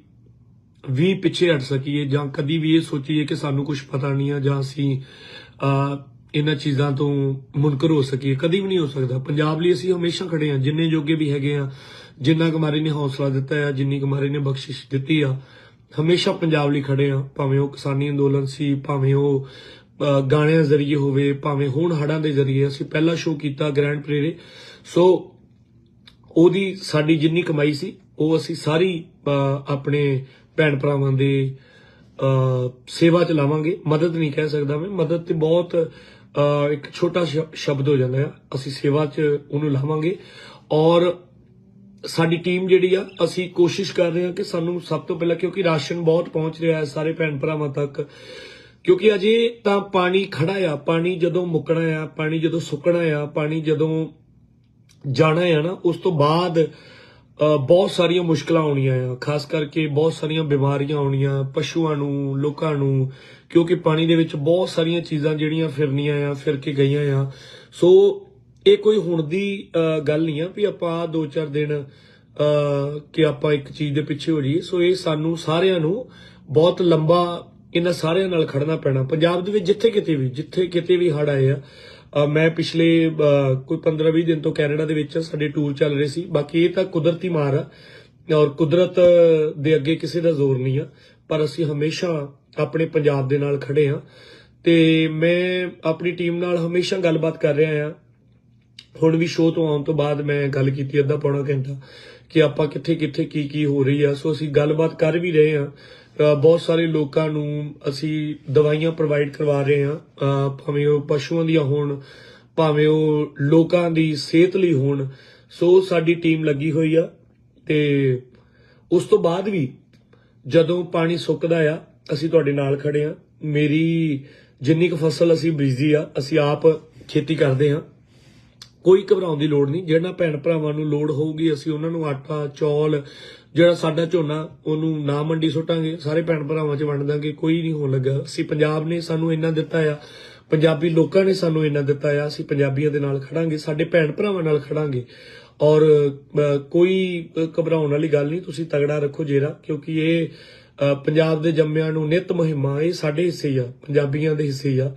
S7: ਵੀ ਪਿੱਛੇ ਹਟ ਸਕੀਏ ਜਾਂ ਕਦੀ ਵੀ ਇਹ ਸੋਚੀਏ ਕਿ ਸਾਨੂੰ ਕੁਝ ਪਤਾ ਨਹੀਂ ਆ ਜਾਂ ਅਸੀਂ ਇਹਨਾਂ ਚੀਜ਼ਾਂ ਤੋਂ ਮੁਨਕਰ ਹੋ ਸਕੀਏ। ਕਦੀ ਵੀ ਨਹੀਂ ਹੋ ਸਕਦਾ। ਪੰਜਾਬ ਲਈ ਅਸੀਂ ਹਮੇਸ਼ਾ ਖੜੇ ਆ ਜਿੰਨੇ ਜੋਗੇ ਵੀ ਹੈਗੇ ਆ ਜਿੰਨਾ ਕੁਮਾਰੀ ਨੇ ਹੌਸਲਾ ਦਿੱਤਾ ਆ, ਜਿੰਨੀ ਕੁਮਾਰੀ ਨੇ ਬਖਸ਼ਿਸ਼ ਦਿੱਤੀ ਆ, ਹਮੇਸ਼ਾ ਪੰਜਾਬ ਲਈ ਖੜੇ ਆ। ਭਾਵੇਂ ਉਹ ਕਿਸਾਨੀ ਅੰਦੋਲਨ ਸੀ, ਭਾਵੇਂ ਉਹ ਗਾਣਿਆਂ ਜ਼ਰੀਏ ਹੋਵੇ, ਭਾਵੇਂ ਹੁਣ ਹੜਾਂ ਦੇ ਜ਼ਰੀਏ ਅਸੀਂ ਪਹਿਲਾ ਸ਼ੋਅ ਕੀਤਾ ਗ੍ਰੈਂਡ ਪ੍ਰੇਰੇ। ਸੋ ਉਹਦੀ ਸਾਡੀ ਜਿੰਨੀ ਕਮਾਈ ਸੀ, ਉਹ ਅਸੀਂ ਸਾਰੀ ਆਪਣੇ ਭੈਣ ਭਰਾਵਾਂ ਦੇ ਸੇਵਾ ਚ ਲਾਵਾਂਗੇ। ਮਦਦ ਨਹੀਂ ਕਹਿ ਸਕਦਾ ਮੈਂ। ਮਦਦ ਤੇ ਬਹੁਤ ਇੱਕ ਛੋਟਾ ਸ਼- ਸ਼ਬਦ ਹੋ ਜਾਂਦਾ ਆ। ਅਸੀਂ ਸੇਵਾ ਚ ਉਹਨੂੰ ਲਾਵਾਂਗੇ। ਔਰ ਸਾਡੀ ਟੀਮ ਜਿਹੜੀ ਆ, ਅਸੀਂ ਕੋਸ਼ਿਸ਼ ਕਰ ਰਹੇ ਹਾਂ ਕਿ ਸਾਨੂੰ ਸਭ ਤੋਂ ਪਹਿਲਾਂ, ਕਿਉਂਕਿ ਰਾਸ਼ਨ ਬਹੁਤ ਪਹੁੰਚ ਰਿਹਾ ਹੈ ਸਾਰੇ ਭੈਣ ਭਰਾਵਾਂ ਤੱਕ, ਕਿਉਂਕਿ ਅਜੇ ਤਾਂ ਪਾਣੀ ਖੜਾ ਆ, ਪਾਣੀ ਜਦੋਂ ਮੁੱਕਣਾ ਆ, ਪਾਣੀ ਜਦੋਂ ਸੁੱਕਣਾ ਆ, ਪਾਣੀ ਜਦੋਂ ਜਾਣਾ ਆ ਨਾ, ਉਸ ਤੋਂ ਬਾਅਦ ਬਹੁਤ ਸਾਰੀਆਂ ਮੁਸ਼ਕਲਾਂ ਆਉਣੀਆਂ ਆ, ਖਾਸ ਕਰਕੇ ਬਹੁਤ ਸਾਰੀਆਂ ਬਿਮਾਰੀਆਂ ਆਉਣੀਆਂ, ਪਸ਼ੂਆਂ ਨੂੰ, ਲੋਕਾਂ ਨੂੰ, ਕਿਉਂਕਿ ਪਾਣੀ ਦੇ ਵਿੱਚ ਬਹੁਤ ਸਾਰੀਆਂ ਚੀਜ਼ਾਂ ਜਿਹੜੀਆਂ ਫਿਰਨੀਆਂ ਆ, ਫਿਰ ਕੇ ਗਈਆਂ ਆ। ਸੋ ਇਹ ਕੋਈ ਹੁਣ ਦੀ ਗੱਲ ਨਹੀਂ ਆ ਵੀ ਆਪਾਂ ਆਹ ਦੋ ਚਾਰ ਦਿਨ ਕਿ ਆਪਾਂ ਇੱਕ ਚੀਜ਼ ਦੇ ਪਿੱਛੇ ਹੋ ਜਾਈਏ। ਸੋ ਇਹ ਸਾਨੂੰ ਸਾਰਿਆਂ ਨੂੰ ਬਹੁਤ ਲੰਬਾ ਇਹਨਾਂ ਸਾਰਿਆਂ ਨਾਲ ਖੜਨਾ ਪੈਣਾ। ਪੰਜਾਬ ਦੇ ਵਿੱਚ ਜਿੱਥੇ ਕਿਤੇ ਵੀ, ਜਿੱਥੇ ਕਿਤੇ ਵੀ ਹੜ ਆਏ ਆ ਮੈਂ ਪਿਛਲੇ ਕੋਈ 15-20 ਦਿਨ ਤੋਂ ਕੈਨੇਡਾ ਦੇ ਵਿੱਚ ਸਾਡੇ ਟੂਰ ਚੱਲ ਰਹੇ ਸੀ। ਬਾਕੀ ਇਹ ਤਾਂ ਕੁਦਰਤੀ ਮਾਰ ਆ ਔਰ ਕੁਦਰਤ ਦੇ ਅੱਗੇ ਕਿਸੇ ਦਾ ਜ਼ੋਰ ਨਹੀਂ ਆ, ਪਰ ਅਸੀਂ ਹਮੇਸ਼ਾ ਆਪਣੇ ਪੰਜਾਬ ਦੇ ਨਾਲ ਖੜੇ ਆ। ਤੇ ਮੈਂ ਆਪਣੀ ਟੀਮ ਨਾਲ ਹਮੇਸ਼ਾ ਗੱਲਬਾਤ ਕਰ ਰਿਹਾ ਆ ਹੁਣ ਵੀ ਸ਼ੋਅ ਤੋਂ ਆਉਣ ਤੋਂ ਬਾਅਦ ਮੈਂ ਗੱਲ ਕੀਤੀ ਅੱਧਾ ਪੌਣਾ ਘੰਟਾ ਕਿ ਆਪਾਂ ਕਿੱਥੇ ਕਿੱਥੇ ਕੀ ਕੀ ਹੋ ਰਹੀ ਆ। ਸੋ ਅਸੀਂ ਗੱਲਬਾਤ ਕਰ ਵੀ ਰਹੇ ਆ ਬਹੁਤ ਸਾਰੇ ਲੋਕਾਂ ਨੂੰ ਅਸੀਂ ਦਵਾਈਆਂ ਪ੍ਰੋਵਾਈਡ ਕਰਵਾ ਰਹੇ ਆ ਭਾਵੇਂ ਉਹ ਪਸ਼ੂਆਂ ਦੀਆਂ ਹੋਣ, ਭਾਵੇਂ ਉਹ ਲੋਕਾਂ ਦੀ ਸਿਹਤ ਲਈ ਹੋਣ। ਸੋ ਸਾਡੀ ਟੀਮ ਲੱਗੀ ਹੋਈ ਆ ਤੇ ਉਸ ਤੋਂ ਬਾਅਦ ਵੀ ਜਦੋਂ ਪਾਣੀ ਸੁੱਕਦਾ ਆ, ਅਸੀਂ ਤੁਹਾਡੇ ਨਾਲ ਖੜੇ ਆ ਮੇਰੀ ਜਿੰਨੀ ਕੁ ਫਸਲ ਅਸੀਂ ਬੀਜੀ ਆ, ਅਸੀਂ ਆਪ ਖੇਤੀ ਕਰਦੇ ਆ ਕੋਈ ਘਬਰਾਉਣ ਦੀ ਲੋੜ ਨਹੀਂ। ਜਿਹੜਾ ਭੈਣ ਭਰਾਵਾਂ ਨੂੰ ਲੋੜ ਹੋਊਗੀ, ਅਸੀਂ ਉਹਨਾਂ ਨੂੰ ਆਟਾ, ਚੌਲ, ਜਿਹੜਾ ਸਾਡਾ ਝੋਨਾ, ਉਹਨੂੰ ਨਾ ਮੰਡੀ ਸੁੱਟਾਂਗੇ। ਸਾਰੇ ਭੈਣ ਭਰਾਵਾਂ 'ਚ ਵੰਡ ਦਾਂਗੇ। ਕੋਈ ਨਹੀਂ ਹੋਣ ਲੱਗਾ। ਅਸੀਂ ਪੰਜਾਬ ਨੇ ਸਾਨੂੰ ਇੰਨਾ ਦਿੱਤਾ ਆ। ਪੰਜਾਬੀ ਲੋਕਾਂ ਨੇ ਸਾਨੂੰ ਇੰਨਾ ਦਿੱਤਾ ਆ। ਅਸੀਂ ਪੰਜਾਬੀਆਂ ਦੇ ਨਾਲ ਖੜਾਂਗੇ। ਸਾਡੇ ਭੈਣ ਭਰਾਵਾਂ ਨਾਲ ਖੜਾਂਗੇ। ਔਰ ਕੋਈ ਘਬਰਾਉਣ ਵਾਲੀ ਗੱਲ ਨਹੀਂ। ਤੁਸੀਂ ਤਗੜਾ ਰੱਖੋ ਜੇਰਾ, ਕਿਉਂਕਿ ਇਹ ਪੰਜਾਬ ਦੇ ਜੰਮਿਆਂ ਨੂੰ ਨਿਤ ਮੁਹਿੰਮਾਂ, ਇਹ ਸਾਡੇ ਹਿੱਸੇ ਆ। ਪੰਜਾਬੀਆਂ ਦੇ ਹਿੱਸੇ ਆ।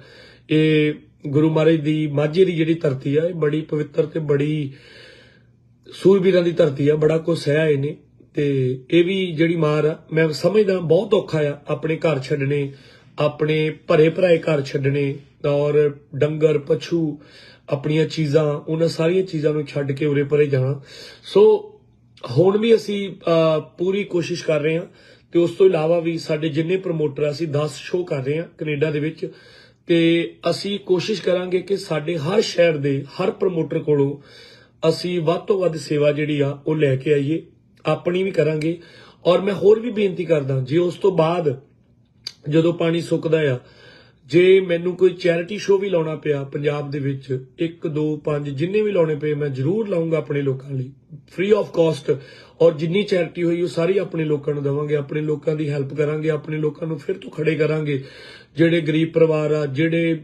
S7: ਇਹ ਗੁਰੂ ਮਹਾਰਾਜ ਦੀ ਮਾਝੇ ਦੀ ਜਿਹੜੀ ਧਰਤੀ ਆ, ਇਹ ਬੜੀ ਪਵਿੱਤਰ ਤੇ ਬੜੀ ਸੂਰਬੀਰਾਂ ਦੀ ਧਰਤੀ ਆ, ਬੜਾ ਕੁਛ ਹੈ ਇਹਨੇ। ਤੇ ਇਹ ਵੀ ਜਿਹੜੀ ਮਾਰ ਆ, ਮੈਂ ਸਮਝਦਾ ਬਹੁਤ ਔਖਾ ਆ ਆਪਣੇ ਘਰ ਛੱਡਣੇ, ਆਪਣੇ ਭਰੇ ਭਰਾਏ ਘਰ ਛੱਡਣੇ ਔਰ ਡੰਗਰ ਪਛੂ ਆਪਣੀਆਂ ਚੀਜ਼ਾਂ, ਉਹਨਾਂ ਸਾਰੀਆਂ ਚੀਜ਼ਾਂ ਨੂੰ ਛੱਡ ਕੇ ਉਰੇ ਪਰੇ ਜਾਣਾ। ਸੋ ਹੁਣ ਵੀ ਅਸੀਂ ਪੂਰੀ ਕੋਸ਼ਿਸ਼ ਕਰ ਰਹੇ ਹਾਂ ਤੇ ਉਸ ਤੋਂ ਇਲਾਵਾ ਵੀ ਸਾਡੇ ਜਿੰਨੇ ਪ੍ਰਮੋਟਰ ਆ, ਅਸੀਂ 10 ਸ਼ੋਅ ਕਰ ਰਹੇ ਹਾਂ ਕੈਨੇਡਾ ਦੇ ਵਿੱਚ। ਤੇ ਅਸੀਂ ਕੋਸ਼ਿਸ਼ ਕਰਾਂਗੇ ਕਿ ਸਾਡੇ ਹਰ ਸ਼ਹਿਰ ਦੇ ਹਰ ਪ੍ਰਮੋਟਰ ਕੋਲੋਂ ਅਸੀਂ ਵੱਧ ਤੋਂ ਵੱਧ ਸੇਵਾ ਜਿਹੜੀ ਆ, ਉਹ ਲੈ ਕੇ ਆਈਏ। ਆਪਣੀ ਵੀ ਕਰਾਂਗੇ। ਔਰ ਮੈਂ ਹੋਰ ਵੀ ਬੇਨਤੀ ਕਰਦਾ, ਜੇ ਉਸ ਤੋਂ ਬਾਅਦ ਜਦੋਂ ਪਾਣੀ ਸੁੱਕਦਾ ਆ, ਜੇ ਮੈਨੂੰ ਕੋਈ ਚੈਰਿਟੀ ਸ਼ੋਅ ਵੀ ਲਾਉਣਾ ਪਿਆ ਪੰਜਾਬ ਦੇ ਵਿੱਚ 1 2 5 ਜਿੰਨੇ ਵੀ ਲਾਉਣੇ ਪਏ, ਮੈਂ ਜ਼ਰੂਰ ਲਾਉਂਗਾ ਆਪਣੇ ਲੋਕਾਂ ਲਈ। ਫ੍ਰੀ ਆਫ ਕਾਸਟ ਔਰ ਜਿੰਨੀ ਚੈਰਿਟੀ ਹੋਈ, ਉਹ ਸਾਰੀ ਆਪਣੇ ਲੋਕਾਂ ਨੂੰ ਦੇਵਾਂਗੇ, ਆਪਣੇ ਲੋਕਾਂ ਦੀ ਹੈਲਪ ਕਰਾਂਗੇ, ਆਪਣੇ ਲੋਕਾਂ ਨੂੰ ਫਿਰ ਤੋਂ ਖੜੇ ਕਰਾਂਗੇ। ਜਿਹੜੇ ਗਰੀਬ ਪਰਿਵਾਰ ਆ, ਜਿਹੜੇ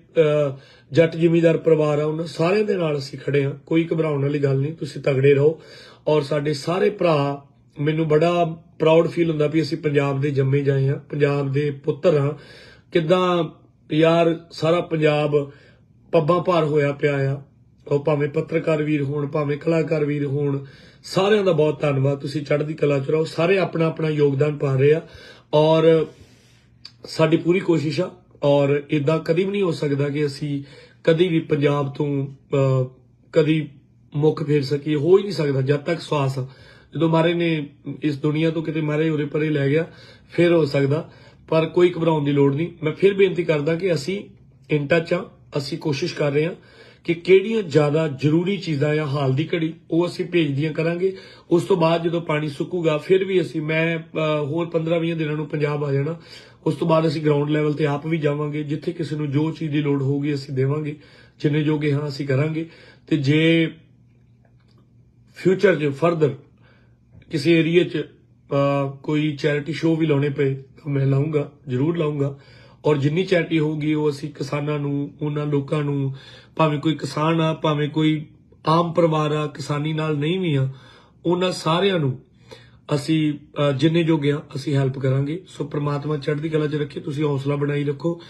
S7: ਜੱਟ ਜ਼ਿਮੀਂਦਾਰ ਪਰਿਵਾਰ ਆ, ਉਹਨਾਂ ਸਾਰਿਆਂ ਦੇ ਨਾਲ ਅਸੀਂ ਖੜੇ ਆ ਕੋਈ ਘਬਰਾਉਣ ਵਾਲੀ ਗੱਲ ਨਹੀਂ, ਤੁਸੀਂ ਤਗੜੇ ਰਹੋ। ਔਰ ਸਾਡੇ ਸਾਰੇ ਭਰਾ, ਮੈਨੂੰ ਬੜਾ ਪ੍ਰਾਊਡ ਫੀਲ ਹੁੰਦਾ ਵੀ ਅਸੀਂ ਪੰਜਾਬ ਦੇ ਜੰਮੇ ਜਾਏ ਆ ਪੰਜਾਬ ਦੇ ਪੁੱਤਰ ਆ ਕਿਦਾਂ ਯਾਰ, ਸਾਰਾ ਪੰਜਾਬ ਪੱਬਾਂ ਭਾਰ ਹੋਇਆ ਪਿਆ ਆ। ਉਹ ਭਾਵੇਂ ਪੱਤਰਕਾਰ ਵੀਰ ਹੋਣ, ਭਾਵੇਂ ਕਲਾਕਾਰ ਵੀਰ ਹੋਣ, ਸਾਰਿਆਂ ਦਾ ਬਹੁਤ ਧੰਨਵਾਦ। ਤੁਸੀਂ ਚੜ੍ਹਦੀ ਕਲਾ ਚ ਰਹੋ, ਸਾਰੇ ਆਪਣਾ ਆਪਣਾ ਯੋਗਦਾਨ ਪਾ ਰਹੇ ਆ। ਔਰ ਸਾਡੀ ਪੂਰੀ ਕੋਸ਼ਿਸ਼ ਆ ਔਰ ਇਦਾਂ ਕਦੀ ਵੀ ਨਹੀਂ ਹੋ ਸਕਦਾ ਕਿ ਅਸੀਂ ਕਦੀ ਵੀ ਪੰਜਾਬ ਤੋਂ ਅਹ, ਕਦੀ ਮੁੱਖ ਫੇਰ ਸਕੀਏ ਹੋ ਹੀ ਨਹੀਂ ਸਕਦਾ ਜਦ ਤੱਕ ਸਵਾਸ ਜਦੋਂ ਮਾਰੇ ਨੇ ਇਸ ਦੁਨੀਆ ਤੋਂ ਕਿਤੇ ਮਾਰੇ ਉਰੇ ਪਰੇ ਲੈ ਗਿਆ ਫਿਰ ਹੋ ਸਕਦਾ ਪਰ ਕੋਈ ਘਬਰਾਉਣ ਦੀ ਲੋੜ ਨਹੀਂ। ਮੈਂ ਫਿਰ ਬੇਨਤੀ ਕਰਦਾ ਕਿ ਅਸੀਂ ਇਨ ਟੱਚ ਆ ਅਸੀਂ ਕੋਸ਼ਿਸ਼ ਕਰ ਰਹੇ ਹਾਂ ਕਿ ਕਿਹੜੀਆਂ ਜ਼ਿਆਦਾ ਜ਼ਰੂਰੀ ਚੀਜ਼ਾਂ ਆ ਹਾਲ ਦੀ ਘੜੀ ਉਹ ਅਸੀਂ ਭੇਜਦੀਆਂ ਕਰਾਂਗੇ। ਉਸ ਤੋਂ ਬਾਅਦ ਜਦੋਂ ਪਾਣੀ ਸੁੱਕੂਗਾ ਫਿਰ ਵੀ ਅਸੀਂ ਮੈਂ ਹੋਰ 15-20 ਦਿਨਾਂ ਨੂੰ ਪੰਜਾਬ ਆ ਜਾਣਾ। ਉਸ ਤੋਂ ਬਾਅਦ ਅਸੀਂ ਗਰਾਊਂਡ ਲੈਵਲ ਤੇ ਆਪ ਵੀ ਜਾਵਾਂਗੇ, ਜਿੱਥੇ ਕਿਸੇ ਨੂੰ ਜੋ ਚੀਜ਼ ਦੀ ਲੋੜ ਹੋਊਗੀ ਅਸੀਂ ਦੇਵਾਂਗੇ, ਜਿੰਨੇ ਜੋਗੇ ਹਾਂ ਅਸੀਂ ਕਰਾਂਗੇ। ਤੇ ਜੇ ਫਿਊਚਰ 'ਚ ਫਰਦਰ ਕਿਸੇ ਏਰੀਆ 'ਚ ਕੋਈ ਚੈਰਿਟੀ ਸ਼ੋਅ ਵੀ ਲਾਉਣੇ ਪਏ, ਤਾਂ ਮੈਂ ਲਾਉਂਗਾ ਜ਼ਰੂਰ ਲਾਉਂਗਾ ਔਰ ਜਿੰਨੀ ਚੈਰਿਟੀ ਹੋਊਗੀ, ਉਹ ਅਸੀਂ ਕਿਸਾਨਾਂ ਨੂੰ, ਉਹਨਾਂ ਲੋਕਾਂ ਨੂੰ, ਭਾਵੇਂ ਕੋਈ ਕਿਸਾਨ ਆ, ਭਾਵੇਂ ਕੋਈ ਆਮ ਪਰਿਵਾਰ ਆ, ਕਿਸਾਨੀ ਨਾਲ ਨਹੀਂ ਵੀ ਆ, ਉਹਨਾਂ ਸਾਰਿਆਂ ਨੂੰ ਅਸੀਂ ਜਿੰਨੇ ਜੋਗੇ ਆ, ਅਸੀਂ ਹੈਲਪ ਕਰਾਂਗੇ। ਸੋ ਪ੍ਰਮਾਤਮਾ ਚੜ੍ਹਦੀ ਕਲਾ 'ਚ ਰੱਖੇ, ਤੁਸੀਂ ਹੌਸਲਾ ਬਣਾਈ ਰੱਖੋ।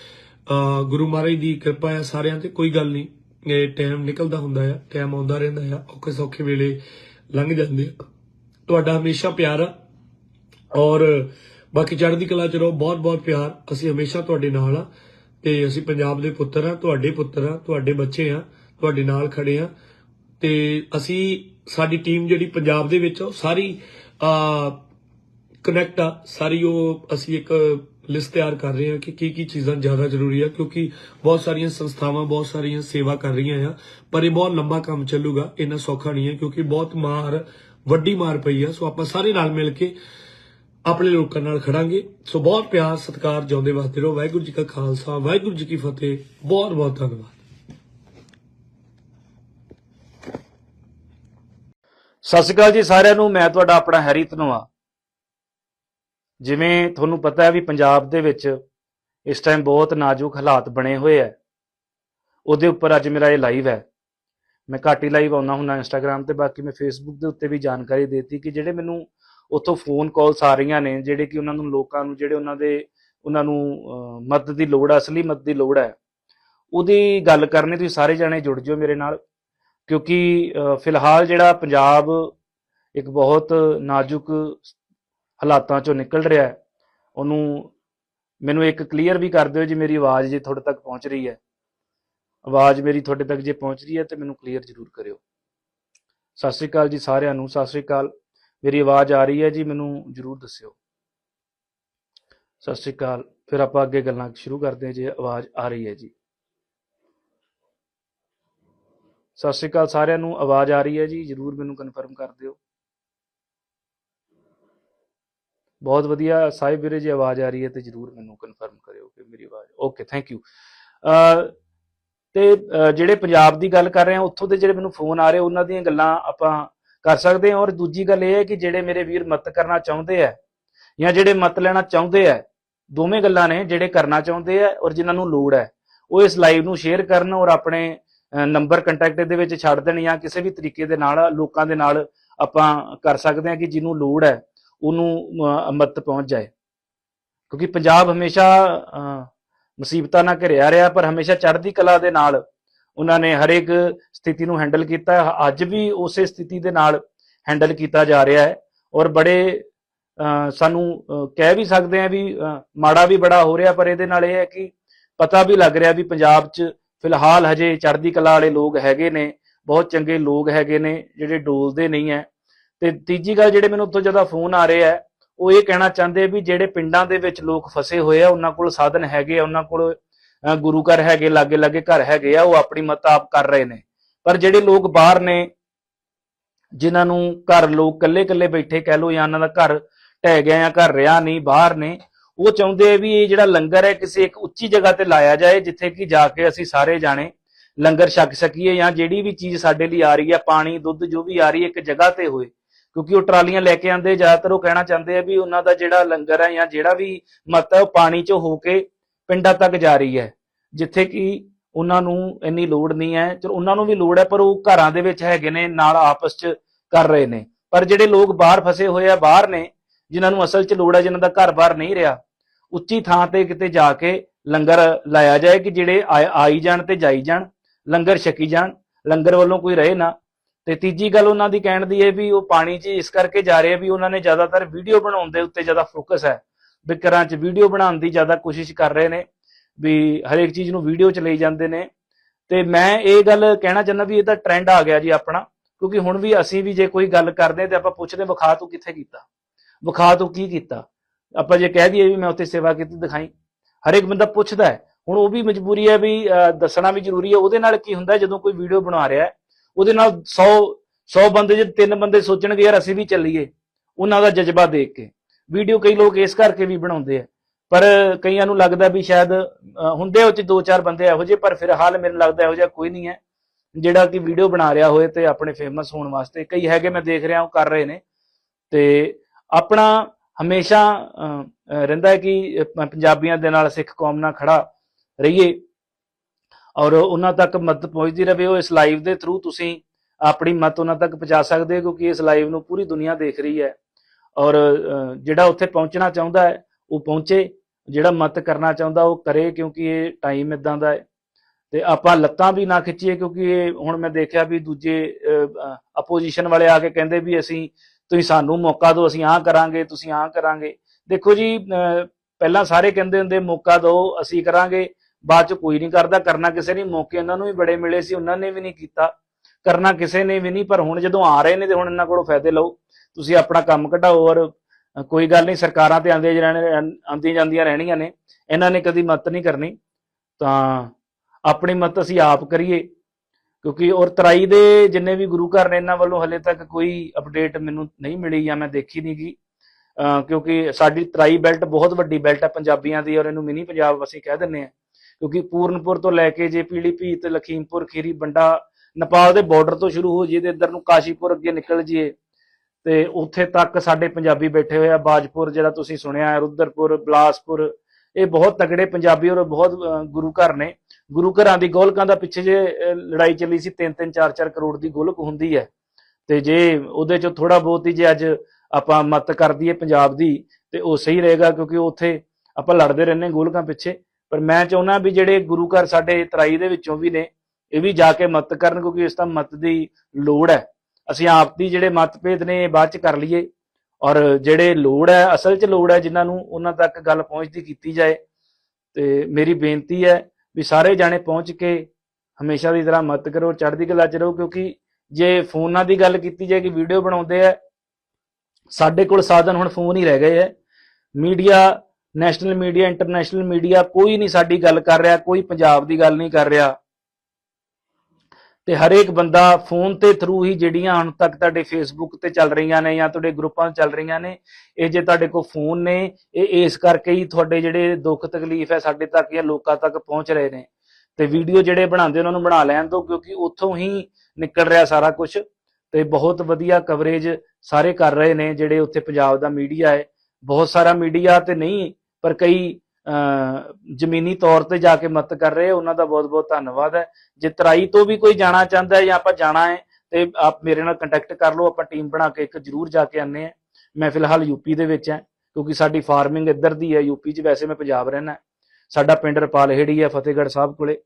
S7: ਗੁਰੂ ਮਹਾਰਾਜ ਦੀ ਕਿਰਪਾ ਆ ਸਾਰਿਆਂ ਤੇ, ਕੋਈ ਗੱਲ ਨਹੀਂ। ਇਹ ਟਾਈਮ ਨਿਕਲਦਾ ਹੁੰਦਾ ਆ ਟਾਈਮ ਆਉਂਦਾ ਰਹਿੰਦਾ ਆ, ਔਖੇ ਸੌਖੇ ਵੇਲੇ ਲੰਘ ਜਾਂਦੇ ਆ। ਤੁਹਾਡਾ ਹਮੇਸ਼ਾ ਪਿਆਰ ਆ। ਔਰ ਬਾਕੀ ਚੜ੍ਹਦੀ ਕਲਾ ਚ ਰਹੋ ਬਹੁਤ ਬਹੁਤ ਪਿਆਰ। ਅਸੀਂ ਹਮੇਸ਼ਾ ਤੁਹਾਡੇ ਨਾਲ ਆ। ਤੇ ਅਸੀਂ ਪੰਜਾਬ ਦੇ ਪੁੱਤਰ ਆ, ਤੁਹਾਡੇ ਪੁੱਤਰ ਆ, ਤੁਹਾਡੇ ਬੱਚੇ ਆ, ਤੁਹਾਡੇ ਨਾਲ ਖੜੇ ਆ। ਤੇ ਅਸੀਂ, ਸਾਡੀ ਟੀਮ ਜਿਹੜੀ ਪੰਜਾਬ ਦੇ ਵਿੱਚ ਉਹ ਸਾਰੀ ਆ ਕਨੈਕਟ ਆ, ਸਾਰੀ ਉਹ ਅਸੀਂ ਇੱਕ ਲਿਸਟ ਤਿਆਰ ਕਰ ਰਹੇ ਹਾਂ ਕਿ ਕੀ ਕੀ ਚੀਜ਼ਾਂ ਜ਼ਿਆਦਾ ਜ਼ਰੂਰੀ ਆ, ਕਿਉਂਕਿ ਬਹੁਤ ਸਾਰੀਆਂ ਸੰਸਥਾਵਾਂ, ਬਹੁਤ ਸਾਰੀਆਂ ਸੇਵਾ ਕਰ ਰਹੀਆਂ ਆ, ਪਰ ਇਹ ਬਹੁਤ ਲੰਬਾ ਕੰਮ ਚੱਲੂਗਾ, ਇੰਨਾ ਸੌਖਾ ਨਹੀਂ ਹੈ, ਕਿਉਂਕਿ ਬਹੁਤ ਮਾਰ, ਵੱਡੀ ਮਾਰ ਪਈ ਆ, ਸੋ ਆਪਾਂ ਸਾਰੇ ਨਾਲ ਮਿਲ ਕੇ ਆਪਣੇ ਲੋਕਾਂ ਨਾਲ ਖੜਾਂਗੇ। ਸੋ ਬਹੁਤ ਪਿਆਰ, ਸਤਿਕਾਰ, ਜਿਉਂਦੇ ਵਾਸਤੇ ਰਹੋ। ਵਾਹਿਗੁਰੂ ਜੀ ਕਾ ਖਾਲਸਾ, ਵਾਹਿਗੁਰੂ ਜੀ ਕੀ ਫਤਿਹ। ਬਹੁਤ ਬਹੁਤ ਧੰਨਵਾਦ।
S8: ਸਤਿ ਸ਼੍ਰੀ ਅਕਾਲ ਜੀ ਸਾਰਿਆਂ ਨੂੰ, ਮੈਂ ਤੁਹਾਡਾ ਆਪਣਾ ਹੈਰੀ ਧਨੋਆ। ਜਿਵੇਂ ਤੁਹਾਨੂੰ ਪਤਾ ਹੈ ਵੀ ਪੰਜਾਬ ਦੇ ਵਿੱਚ ਇਸ ਟਾਈਮ ਬਹੁਤ ਨਾਜ਼ੁਕ ਹਾਲਾਤ ਬਣੇ ਹੋਏ ਹੈ। ਉਹਦੇ ਉੱਪਰ ਅੱਜ ਮੇਰਾ ਇਹ ਲਾਈਵ ਹੈ। ਮੈਂ ਘੱਟ ਹੀ ਲਾਈਵ ਆਉਣਾ ਹੁੰਦਾ ਇੰਸਟਾਗ੍ਰam ਤੇ, ਬਾਕੀ ਮੈਂ ਫੇਸਬੁੱਕ ਦੇ ਉੱਤੇ ਵੀ ਜਾਣਕਾਰੀ ਦੇਤੀ ਕਿ ਜਿਹੜੇ ਮੈਨੂੰ ਉੱਥੋਂ ਫੋਨ ਕਾਲਸ ਆ ਰਹੀਆਂ ਨੇ, ਜਿਹੜੇ ਕਿ ਉਹਨਾਂ ਨੂੰ ਲੋਕਾਂ ਨੂੰ, ਜਿਹੜੇ ਉਹਨਾਂ ਦੇ, ਉਹਨਾਂ ਨੂੰ ਮਦਦ ਦੀ ਲੋੜ ਹੈ ਅਸਲੀ ਮਦਦ ਦੀ ਲੋੜ ਹੈ। ਉਹਦੀ ਗੱਲ ਕਰਨੀ, ਤੁਸੀਂ ਸਾਰੇ ਜਾਣੇ ਜੁੜ ਜਿਓ ਮੇਰੇ ਨਾਲ। ਕਿਉਂਕਿ ਫਿਲਹਾਲ ਜਿਹੜਾ ਪੰਜਾਬ ਇੱਕ ਬਹੁਤ ਨਾਜ਼ੁਕ ਹਾਲਾਤਾਂ ਚੋਂ ਨਿਕਲ ਰਿਹਾ ਹੈ, ਉਹਨੂੰ ਮੈਨੂੰ ਇੱਕ ਕਲੀਅਰ ਵੀ ਕਰ ਦਿਓ ਜੀ, ਮੇਰੀ ਆਵਾਜ਼ ਜੇ ਤੁਹਾਡੇ ਤੱਕ ਪਹੁੰਚ ਰਹੀ ਹੈ। ਆਵਾਜ਼ ਮੇਰੀ ਤੁਹਾਡੇ ਤੱਕ ਜੇ ਪਹੁੰਚ ਰਹੀ ਹੈ, ਤੇ ਮੈਨੂੰ ਕਲੀਅਰ ਜ਼ਰੂਰ ਕਰਿਓ। ਸਤਿ ਸ਼੍ਰੀ ਅਕਾਲ ਜੀ ਸਾਰਿਆਂ ਨੂੰ, ਸਤਿ ਸ਼੍ਰੀ ਅਕਾਲ। ਮੇਰੀ ਆਵਾਜ਼ ਆ ਰਹੀ ਹੈ ਜੀ, ਮੈਨੂੰ ਜ਼ਰੂਰ ਦੱਸਿਓ। ਸਤਿ ਸ਼੍ਰੀ ਅਕਾਲ। ਫਿਰ ਆਪਾਂ ਅੱਗੇ ਗੱਲਾਂ ਸ਼ੁਰੂ ਕਰਦੇ ਹਾਂ, ਜੇ ਆਵਾਜ਼ ਆ ਰਹੀ ਹੈ ਜੀ। ਸਤਿ ਸ਼੍ਰੀ ਅਕਾਲ ਸਾਰਿਆਂ ਨੂੰ, ਆਵਾਜ਼ ਆ ਰਹੀ ਹੈ ਜੀ, ਜਰੂਰ ਮੈਨੂੰ ਕਨਫਰਮ ਕਰ ਦਿਓ। ਬਹੁਤ ਵਧੀਆ, ਸਾਹਿਬ ਵੀਰੇ ਜੀ, ਆਵਾਜ਼ ਆ ਰਹੀ ਹੈ ਤੇ ਜਰੂਰ ਮੈਨੂੰ ਕਨਫਰਮ ਕਰਿਓ ਕਿ ਮੇਰੀ ਆਵਾਜ਼ ਓਕੇ ਥੈਂਕ ਯੂ ਤੇ ਜਿਹੜੇ ਪੰਜਾਬ ਦੀ ਗੱਲ ਕਰ ਰਹੇ ਆ ਉੱਥੋਂ ਦੇ ਜਿਹੜੇ ਮੈਨੂੰ ਫੋਨ ਆ ਰਹੇ, ਉਹਨਾਂ ਦੀਆਂ ਗੱਲਾਂ ਆਪਾਂ ਕਰ ਸਕਦੇ ਹਾਂ। ਔਰ ਦੂਜੀ ਗੱਲ ਇਹ ਹੈ ਕਿ ਜਿਹੜੇ ਮੇਰੇ ਵੀਰ ਮਤ ਕਰਨਾ ਚਾਹੁੰਦੇ ਆ ਜਾਂ ਜਿਹੜੇ ਮਤ ਲੈਣਾ ਚਾਹੁੰਦੇ ਆ ਦੋਵੇਂ ਗੱਲਾਂ ਨੇ ਜਿਹੜੇ ਕਰਨਾ ਚਾਹੁੰਦੇ ਆ ਔਰ ਜਿਨ੍ਹਾਂ ਨੂੰ ਲੋੜ ਹੈ, ਉਹ ਇਸ ਲਾਈਵ ਨੂੰ ਸ਼ੇਅਰ ਕਰਨ ਔਰ ਆਪਣੇ ਨੰਬਰ ਕੰਟੈਕਟ ਦੇ ਵਿੱਚ ਛੱਡ ਦੇਣ ਜਾਂ ਕਿਸੇ ਵੀ ਤਰੀਕੇ ਦੇ ਨਾਲ ਲੋਕਾਂ ਦੇ ਨਾਲ ਆਪਾਂ ਕਰ ਸਕਦੇ ਹਾਂ ਕਿ ਜਿਹਨੂੰ ਲੋੜ ਹੈ ਉਹਨੂੰ ਅਹ, ਪਹੁੰਚ ਜਾਏ। ਕਿਉਂਕਿ ਪੰਜਾਬ ਹਮੇਸ਼ਾ ਮੁਸੀਬਤਾਂ ਨਾਲ ਘਿਰਿਆ ਰਿਹਾ ਪਰ ਹਮੇਸ਼ਾ ਚੜ੍ਹਦੀ ਕਲਾ ਦੇ ਨਾਲ ਉਹਨਾਂ ਨੇ ਹਰੇਕ ਸਥਿਤੀ ਨੂੰ ਹੈਂਡਲ ਕੀਤਾ। ਅੱਜ ਵੀ ਉਸੇ ਸਥਿਤੀ ਦੇ ਨਾਲ ਹੈਂਡਲ ਕੀਤਾ ਜਾ ਰਿਹਾ ਹੈ ਔਰ ਬੜੇ ਸਾਨੂੰ ਕਹਿ ਵੀ ਸਕਦੇ ਆ ਵੀ ਮਾੜਾ ਵੀ ਬੜਾ ਹੋ ਰਿਹਾ ਪਰ ਇਹਦੇ ਨਾਲ ਇਹ ਹੈ ਕਿ ਪਤਾ ਵੀ ਲੱਗ ਰਿਹਾ ਵੀ ਪੰਜਾਬ 'ਚ ਫਿਲਹਾਲ ਹਜੇ ਚੜ੍ਹਦੀ ਕਲਾ ਵਾਲੇ ਲੋਕ ਹੈਗੇ ਨੇ, ਬਹੁਤ ਚੰਗੇ ਲੋਕ ਹੈਗੇ ਨੇ, ਜਿਹੜੇ ਡੋਲਦੇ ਨਹੀਂ ਹੈ ਤੇ ਤੀਜੀ ਗੱਲ ਜਿਹੜੇ ਮੈਨੂੰ ਉੱਥੋਂ ਜ਼ਿਆਦਾ ਫੋਨ ਆ ਰਹੇ ਆ ਉਹ ਇਹ ਕਹਿਣਾ ਚਾਹੁੰਦੇ ਵੀ ਜਿਹੜੇ ਪਿੰਡਾਂ ਦੇ ਵਿੱਚ ਲੋਕ ਫਸੇ ਹੋਏ ਆ, ਉਹਨਾਂ ਕੋਲ ਸਾਧਨ ਹੈਗੇ ਆ, ਉਹਨਾਂ ਕੋਲ ਗੁਰੂ ਘਰ ਹੈਗੇ, ਲਾਗੇ ਲਾਗੇ ਘਰ ਹੈਗੇ ਆ, ਉਹ ਆਪਣੀ ਮਤ ਆਪ ਕਰ ਰਹੇ ਨੇ। ਪਰ ਜਿਹੜੇ ਲੋਕ ਬਾਹਰ ਨੇ, ਜਿਨ੍ਹਾਂ ਨੂੰ ਘਰ ਲੋਕ ਕੱਲੇ-ਕੱਲੇ ਬੈਠੇ ਕਹਿ ਲੋ ਜਾਂ ਉਹਨਾਂ ਦਾ ਘਰ ਢਹਿ ਗਿਆ ਜਾਂ ਘਰ ਰਿਹਾ ਨਹੀਂ, ਬਾਹਰ ਨੇ ਉਹ ਚਾਹੁੰਦੇ ਆ ਵੀ ਇਹ ਜਿਹੜਾ ਲੰਗਰ ਹੈ ਕਿਸੇ ਇੱਕ ਉੱਚੀ ਜਗ੍ਹਾ ਤੇ ਲਾਇਆ ਜਾਏ, ਜਿੱਥੇ ਕਿ ਜਾ ਕੇ ਅਸੀਂ ਸਾਰੇ ਜਾਣੇ ਲੰਗਰ ਛਕ ਸਕੀਏ ਜਾਂ ਜਿਹੜੀ ਵੀ ਚੀਜ਼ ਸਾਡੇ ਲਈ ਆ ਰਹੀ ਹੈ, ਪਾਣੀ, ਦੁੱਧ ਜੋ ਵੀ ਆ ਰਹੀ ਹੈ, ਇੱਕ ਜਗ੍ਹਾ ਤੇ ਹੋਏ। ਕਿਉਂਕਿ ਉਹ ਟਰਾਲੀਆਂ ਲੈ ਕੇ ਆਂਦੇ ਜ਼ਿਆਦਾਤਰ ਉਹ ਕਹਿਣਾ ਚਾਹੁੰਦੇ ਆ ਵੀ ਉਹਨਾਂ ਦਾ ਜਿਹੜਾ ਲੰਗਰ ਹੈ ਜਾਂ ਜਿਹੜਾ ਵੀ ਮਤ ਹੈ, ਉਹ ਪਾਣੀ 'ਚ ਹੋ ਕੇ ਪਿੰਡਾਂ ਤੱਕ ਜਾ ਰਹੀ ਹੈ। ਜਿੱਥੇ ਕਿ ਉਹਨਾਂ ਨੂੰ ਇੰਨੀ ਲੋੜ ਨਹੀਂ ਹੈ। ਚਲੋ, ਉਹਨਾਂ ਨੂੰ ਵੀ ਲੋੜ ਹੈ, ਪਰ ਉਹ ਘਰਾਂ ਦੇ ਵਿੱਚ ਹੈਗੇ ਨੇ, ਨਾਲ ਆਪਸ 'ਚ ਕਰ ਰਹੇ ਨੇ। ਪਰ ਜਿਹੜੇ ਲੋਕ ਬਾਹਰ ਫਸੇ ਹੋਏ ਆ, ਬਾਹਰ ਨੇ, ਜਿਨ੍ਹਾਂ ਨੂੰ ਅਸਲ 'ਚ ਲੋੜ ਹੈ, ਜਿਨ੍ਹਾਂ ਦਾ ਘਰ-ਬਾਰ ਨਹੀਂ ਰਿਹਾ ਉੱਚੀ ਥਾਂ ਤੇ ਕਿਤੇ ਜਾ ਕੇ ਲੰਗਰ ਲਾਇਆ ਜਾਏ ਕਿ ਜਿਹੜੇ ਆਈ ਜਾਣ ਤੇ ਜਾਈ ਜਾਣ, ਲੰਗਰ ਛਕੀ ਜਾਣ, ਲੰਗਰ ਵੱਲੋਂ ਕੋਈ ਰਹੇ ਨਾ। ਤੇ ਤੀਜੀ ਗੱਲ ਉਹਨਾਂ ਦੀ ਕਹਿਣ ਦੀ ਹੈ ਵੀ ਉਹ ਪਾਣੀ 'ਚ ਇਸ ਕਰਕੇ ਜਾ ਰਹੇ ਆ ਵੀ ਉਹਨਾਂ ਨੇ ਜ਼ਿਆਦਾਤਰ ਵੀਡੀਓ ਬਣਾਉਣ ਦੇ ਉੱਤੇ ਜ਼ਿਆਦਾ ਫੋਕਸ ਹੈ। ਵੀ 'ਚ ਵੀਡੀਓ ਬਣਾਉਣ ਦੀ ਜ਼ਿਆਦਾ ਕੋਸ਼ਿਸ਼ ਕਰ ਰਹੇ ਨੇ, ਵੀ ਹਰੇਕ ਚੀਜ਼ ਨੂੰ ਵੀਡੀਓ 'ਚ ਲਈ ਜਾਂਦੇ ਨੇ। ਤੇ ਮੈਂ ਇਹ ਗੱਲ ਕਹਿਣਾ ਚਾਹੁੰਦਾ ਵੀ ਇਹ ਤਾਂ ਟ੍ਰੈਂਡ ਆ ਗਿਆ ਜੀ ਆਪਣਾ, ਕਿਉਂਕਿ ਹੁਣ ਵੀ ਅਸੀਂ ਵੀ ਜੇ ਕੋਈ ਗੱਲ ਕਰਦੇ ਤੇ ਆਪਾਂ ਪੁੱਛਦੇ ਵਿਖਾ ਤੂੰ ਕਿੱਥੇ ਕੀਤਾ? ਵਿਖਾ ਤੂੰ ਕੀ ਕੀਤਾ? ਆਪਾਂ ਜੇ ਕਹਿ ਦਈਏ ਵੀ ਮੈਂ ਉੱਥੇ ਸੇਵਾ ਕੀਤੀ ਦਿਖਾਈ, ਹਰੇਕ ਬੰਦਾ ਪੁੱਛਦਾ ਹੈ। ਹੁਣ ਉਹ ਵੀ ਮਜਬੂਰੀ ਹੈ ਵੀ ਦੱਸਣਾ ਵੀ ਜ਼ਰੂਰੀ ਹੈ। ਉਹਦੇ ਨਾਲ ਕੀ ਹੁੰਦਾ ਜਦੋਂ ਕੋਈ ਵੀਡੀਓ ਬਣਾ ਰਿਹਾ ਹੈ, ਉਹਦੇ ਨਾਲ 100 100 ਬੰਦੇ, ਜੇ ਤਿੰਨ ਬੰਦੇ ਸੋਚਣਗੇ, ਯਾਰ, ਅਸੀਂ ਵੀ ਚੱਲੀਏ। ਉਹਨਾਂ ਦਾ ਜਜ਼ਬਾ ਦੇਖ ਕੇ। ਵੀਡੀਓ ਕਈ ਲੋਕ ਇਸ ਕਰਕੇ ਵੀ ਬਣਾਉਂਦੇ ਆ। ਪਰ ਕਈਆਂ ਨੂੰ ਲੱਗਦਾ ਵੀ ਸ਼ਾਇਦ ਹੁੰਦੇ ਉਹ ਦੋ ਚਾਰ ਬੰਦੇ ਇਹੋ ਜਿਹੇ, ਪਰ ਫਿਰ ਹਾਲ ਮੈਨੂੰ ਲੱਗਦਾ ਇਹੋ ਜਿਹਾ ਕੋਈ ਨਹੀਂ ਹੈ। ਜਿਹੜਾ ਕਿ ਵੀਡੀਓ ਬਣਾ ਰਿਹਾ ਹੋਏ ਤੇ ਆਪਣੇ ਫੇਮਸ ਹੋਣ ਵਾਸਤੇ। ਕਈ ਹੈਗੇ ਮੈਂ ਦੇਖ ਰਿਹਾ, ਉਹ ਕਰ ਰਹੇ ਨੇ। ਤੇ ਆਪਣਾ ਹਮੇਸ਼ਾ ਰਹਿੰਦਾ ਹੈ ਕਿ ਪੰਜਾਬੀਆਂ ਦੇ ਨਾਲ ਸਿੱਖ ਕੌਮ ਨਾਲ ਖੜਾ ਰਹੀਏ ਔਰ ਉਹਨਾਂ ਤੱਕ ਮਦਦ ਪਹੁੰਚਦੀ ਰਹੇ। ਉਹ ਇਸ ਲਾਈਵ ਦੇ ਥਰੂ ਤੁਸੀਂ ਆਪਣੀ ਮਤ ਉਹਨਾਂ ਤੱਕ ਪਹੁੰਚਾ ਸਕਦੇ ਹੋ ਕਿਉਂਕਿ ਇਸ ਲਾਈਵ ਨੂੰ ਪੂਰੀ ਦੁਨੀਆ ਦੇਖ ਰਹੀ ਹੈ ਔਰ ਜਿਹੜਾ ਉੱਥੇ ਪਹੁੰਚਣਾ ਚਾਹੁੰਦਾ ਹੈ, ਉਹ ਪਹੁੰਚੇ। ਜਿਹੜਾ ਮਤ ਕਰਨਾ ਚਾਹੁੰਦਾ, ਉਹ ਕਰੇ ਕਿਉਂਕਿ ਇਹ ਟਾਈਮ ਇਦਾਂ ਦਾ ਹੈ। ਤੇ ਆਪਾਂ ਲੱਤਾਂ ਵੀ ਨਾ ਖਿੱਚੀਏ ਕਿਉਂਕਿ ਇਹ ਹੁਣ ਮੈਂ ਦੇਖਿਆ ਵੀ ਦੂਜੇ ਆਪੋਜੀਸ਼ਨ ਵਾਲੇ ਆ ਕੇ ਕਹਿੰਦੇ ਵੀ ਅਸੀਂ ਤੁਸੀਂ ਸਾਨੂੰ ਮੌਕਾ ਦਿਓ ਅਸੀਂ ਆਹ ਕਰਾਂਗੇ ਤੁਸੀਂ ਆਹ ਕਰਾਂਗੇ। ਦੇਖੋ ਜੀ ਅਹ, ਪਹਿਲਾਂ ਸਾਰੇ ਕਹਿੰਦੇ ਹੁੰਦੇ ਮੌਕਾ ਦਿਓ ਅਸੀਂ ਕਰਾਂਗੇ। ਬਾਅਦ ਚ ਕੋਈ ਨਹੀਂ ਕਰਦਾ ਕਰਨਾ ਕਿਸੇ ਨੇ ਮੌਕੇ ਇਹਨਾਂ ਨੂੰ ਵੀ ਬੜੇ ਮਿਲੇ ਸੀ ਉਹਨਾਂ ਨੇ ਵੀ ਨਹੀਂ ਕੀਤਾ। ਕਰਨਾ ਕਿਸੇ ਨੇ ਵੀ ਨਹੀਂ ਪਰ ਹੁਣ ਜਦੋਂ ਆ ਰਹੇ ਨੇ ਤੇ ਹੁਣ ਇਹਨਾਂ ਕੋਲੋਂ ਫਾਇਦੇ ਲਓ। ਤੁਸੀਂ ਆਪਣਾ ਕੰਮ ਕਢਾਓ ਔਰ ਕੋਈ ਗੱਲ ਨਹੀਂ ਸਰਕਾਰਾਂ ਤੇ ਆਉਂਦੀਆਂ ਰਹਿਣ ਆਉਂਦੀਆਂ ਜਾਂਦੀਆਂ ਰਹਿਣੀਆਂ ਨੇ। ਇਹਨਾਂ ਨੇ ਕਦੀ ਮਤ ਨਹੀਂ ਕਰਨੀ। ਤਾਂ ਆਪਣੀ ਮਤ ਅਸੀਂ ਆਪ ਕਰੀਏ। ਕਿਉਂਕਿ ਔਰ ਤਰਾਈ ਦੇ ਜਿੰਨੇ ਵੀ ਗੁਰੂ ਘਰ ਨੇ, ਇਹਨਾਂ ਵੱਲੋਂ ਹਲੇ ਤੱਕ ਕੋਈ ਅਪਡੇਟ ਮੈਨੂੰ ਨਹੀਂ ਮਿਲੀ ਜਾਂ ਮੈਂ ਦੇਖੀ ਨਹੀਂ ਗਈ ਕਿਉਂਕਿ ਸਾਡੀ ਤਰਾਈ ਬੈਲਟ ਬਹੁਤ ਵੱਡੀ ਬੈਲਟ ਹੈ ਪੰਜਾਬੀਆਂ ਦੀ ਔਰ ਇਹਨੂੰ ਮਿਨੀ ਪੰਜਾਬ ਅਸੀਂ ਕਹਿ ਦਿੰਨੇ ਆ। ਕਿਉਂਕਿ ਪੂਰਨਪੁਰ ਤੋਂ ਲੈ ਕੇ ਜੇ ਪੀਲੀਭੀਤ ਲਖੀਮਪੁਰ, ਖੀਰੀ, ਬੰਡਾ, ਨੇਪਾਲ ਦੇ ਬਾਰਡਰ ਤੋਂ ਸ਼ੁਰੂ ਹੋ ਜੇ ਤੇ ਇੱਧਰ ਨੂੰ ਕਾਸ਼ੀਪੁਰ ਅੱਗੇ ਨਿਕਲ ਜੀਏ ਤੇ ਉੱਥੇ ਤੱਕ ਸਾਡੇ ਪੰਜਾਬੀ ਬੈਠੇ ਹੋਏ ਆ। ਬਾਜਪੁਰ ਜਿਹੜਾ ਤੁਸੀਂ ਸੁਣਿਆ ਹੈ ਰੁਦਰਪੁਰ, ਬਲਾਸਪੁਰ ਇਹ ਬਹੁਤ ਤਗੜੇ ਪੰਜਾਬੀ ਔਰ ਬਹੁਤ ਗੁਰੂ ਘਰ ਨੇ। ਗੁਰੂ ਘਰਾਂ ਦੀ ਗੋਲਕਾਂ ਦਾ ਪਿੱਛੇ ਜੇ ਲੜਾਈ ਚੱਲੀ ਸੀ 3-3 4-4 ਕਰੋੜ ਦੀ ਗੋਲਕ ਹੁੰਦੀ ਹੈ। ਤੇ ਜੇ ਉਹਦੇ ਚੋਂ ਥੋੜਾ ਬਹੁਤ ਹੀ ਜੇ ਅੱਜ ਆਪਾਂ ਮਤ ਕਰ ਦਈਏ ਪੰਜਾਬ ਦੀ, ਤੇ ਉਹ ਸਹੀ ਰਹੇਗਾ ਕਿਉਂਕਿ ਉੱਥੇ ਆਪਾਂ ਲੜਦੇ ਰਹਿੰਦੇ ਗੋਲਕਾਂ ਪਿੱਛੇ। ਪਰ ਮੈਂ ਚਾਹੁੰਦਾ ਵੀ ਜਿਹੜੇ ਗੁਰੂ ਘਰ ਸਾਡੇ ਤਰਾਈ ਦੇ ਵਿੱਚੋਂ ਵੀ ਨੇ, ਇਹ ਵੀ ਜਾ ਕੇ ਮਤ ਕਰਨ ਕਿਉਂਕਿ ਇਸ ਤਾਂ ਮਤ ਦੀ ਲੋੜ ਹੈ। ਅਸੀਂ ਆਪ ਦੀ ਜਿਹੜੇ ਮਤਭੇਦ ਨੇ, ਇਹ ਬਾਅਦ ਚ ਕਰ ਲਈਏ। ਔਰ ਜਿਹੜੇ ਲੋੜ ਹੈ, ਅਸਲ 'ਚ ਲੋੜ ਹੈ ਜਿਨ੍ਹਾਂ ਨੂੰ ਉਹਨਾਂ ਤੱਕ ਗੱਲ ਪਹੁੰਚਦੀ ਕੀਤੀ ਜਾਏ, ਤੇ ਮੇਰੀ ਬੇਨਤੀ ਹੈ ਵੀ ਸਾਰੇ ਜਾਣੇ ਪਹੁੰਚ ਕੇ ਹਮੇਸ਼ਾ ਦੀ ਤਰ੍ਹਾਂ ਮਦਦ ਕਰੋ, ਚੜ੍ਹਦੀ ਕਲਾ ਚ ਰਹੋ, ਕਿਉਂਕਿ ਜੇ ਫੋਨਾਂ ਦੀ ਗੱਲ ਕੀਤੀ ਜਾਏ ਕਿ ਵੀਡੀਓ ਬਣਾਉਂਦੇ ਆ, ਸਾਡੇ ਕੋਲ ਸਾਧਨ ਹੁਣ ਫੋਨ ਹੀ ਰਹਿ ਗਏ ਹੈ। Media, national media, international media ਕੋਈ ਨਹੀਂ ਸਾਡੀ ਗੱਲ ਕਰ ਰਿਹਾ, ਕੋਈ ਪੰਜਾਬ ਦੀ ਗੱਲ ਨਹੀਂ ਕਰ ਰਿਹਾ। ਤੇ ਹਰੇਕ ਬੰਦਾ ਫੋਨ ਤੇ ਥਰੂ ਹੀ ਜਿਹੜੀਆਂ ਹੁਣ ਤੱਕ ਤੁਹਾਡੇ ਫੇਸਬੁੱਕ ਤੇ ਚੱਲ ਰਹੀਆਂ ਨੇ ਜਾਂ ਤੁਹਾਡੇ ਗਰੁੱਪਾਂ ਚੱਲ ਰਹੀਆਂ ਨੇ, ਇਹ ਜੇ ਤੁਹਾਡੇ ਕੋਲ ਫੋਨ ਨੇ, ਇਹ ਇਸ ਕਰਕੇ ਹੀ ਤੁਹਾਡੇ ਜਿਹੜੇ ਦੁੱਖ ਤਕਲੀਫ ਹੈ ਸਾਡੇ ਤੱਕ ਜਾਂ ਲੋਕਾਂ ਤੱਕ ਪਹੁੰਚ ਰਹੇ ਨੇ। ਤੇ ਵੀਡੀਓ ਜਿਹੜੇ ਬਣਾਉਂਦੇ ਉਹਨਾਂ ਨੂੰ ਬਣਾ ਲੈਣ ਦਿਓ ਕਿਉਂਕਿ ਉੱਥੋਂ ਹੀ ਨਿਕਲ ਰਿਹਾ ਸਾਰਾ ਕੁਝ ਤੇ ਬਹੁਤ ਵਧੀਆ ਕਵਰੇਜ ਸਾਰੇ ਕਰ ਰਹੇ ਨੇ ਜਿਹੜੇ ਉੱਥੇ ਪੰਜਾਬ ਦਾ ਮੀਡੀਆ ਹੈ। ਬਹੁਤ ਸਾਰਾ ਮੀਡੀਆ ਤੇ ਨਹੀਂ, ਪਰ ਕਈ ਜ਼ਮੀਨੀ ਤੌਰ ਤੇ ਜਾ ਕੇ ਮਦਦ ਕਰ ਰਹੇ, ਉਹਨਾਂ ਦਾ ਬਹੁਤ ਬਹੁਤ ਧੰਨਵਾਦ ਹੈ। ਜੇ ਤਰਾਈ ਤੋਂ ਵੀ ਕੋਈ ਜਾਣਾ ਚਾਹੁੰਦਾ ਹੈ ਜਾਂ ਆਪਾਂ ਜਾਣਾ ਹੈ, ਤੇ ਆਪ ਮੇਰੇ ਨਾਲ ਕੰਟੈਕਟ ਕਰ ਲਓ, ਆਪਾਂ ਟੀਮ ਬਣਾ ਕੇ ਇੱਕ ਜ਼ਰੂਰ ਜਾ ਕੇ ਆਨੇ ਆ ਮੈਂ ਫਿਲਹਾਲ ਯੂਪੀ ਦੇ ਵਿੱਚ ਹਾਂ, ਕਿਉਂਕਿ ਸਾਡੀ ਫਾਰਮਿੰਗ ਇੱਧਰ ਦੀ ਹੈ ਯੂਪੀ 'ਚ ਵੈਸੇ ਮੈਂ ਪੰਜਾਬ ਰਹਿਣਾ ਸਾਡਾ ਪਿੰਡ ਰਪਾਲਹੇੜੀ ਹੈ, ਫਤਿਹਗੜ੍ਹ ਸਾਹਿਬ ਕੋਲੇ।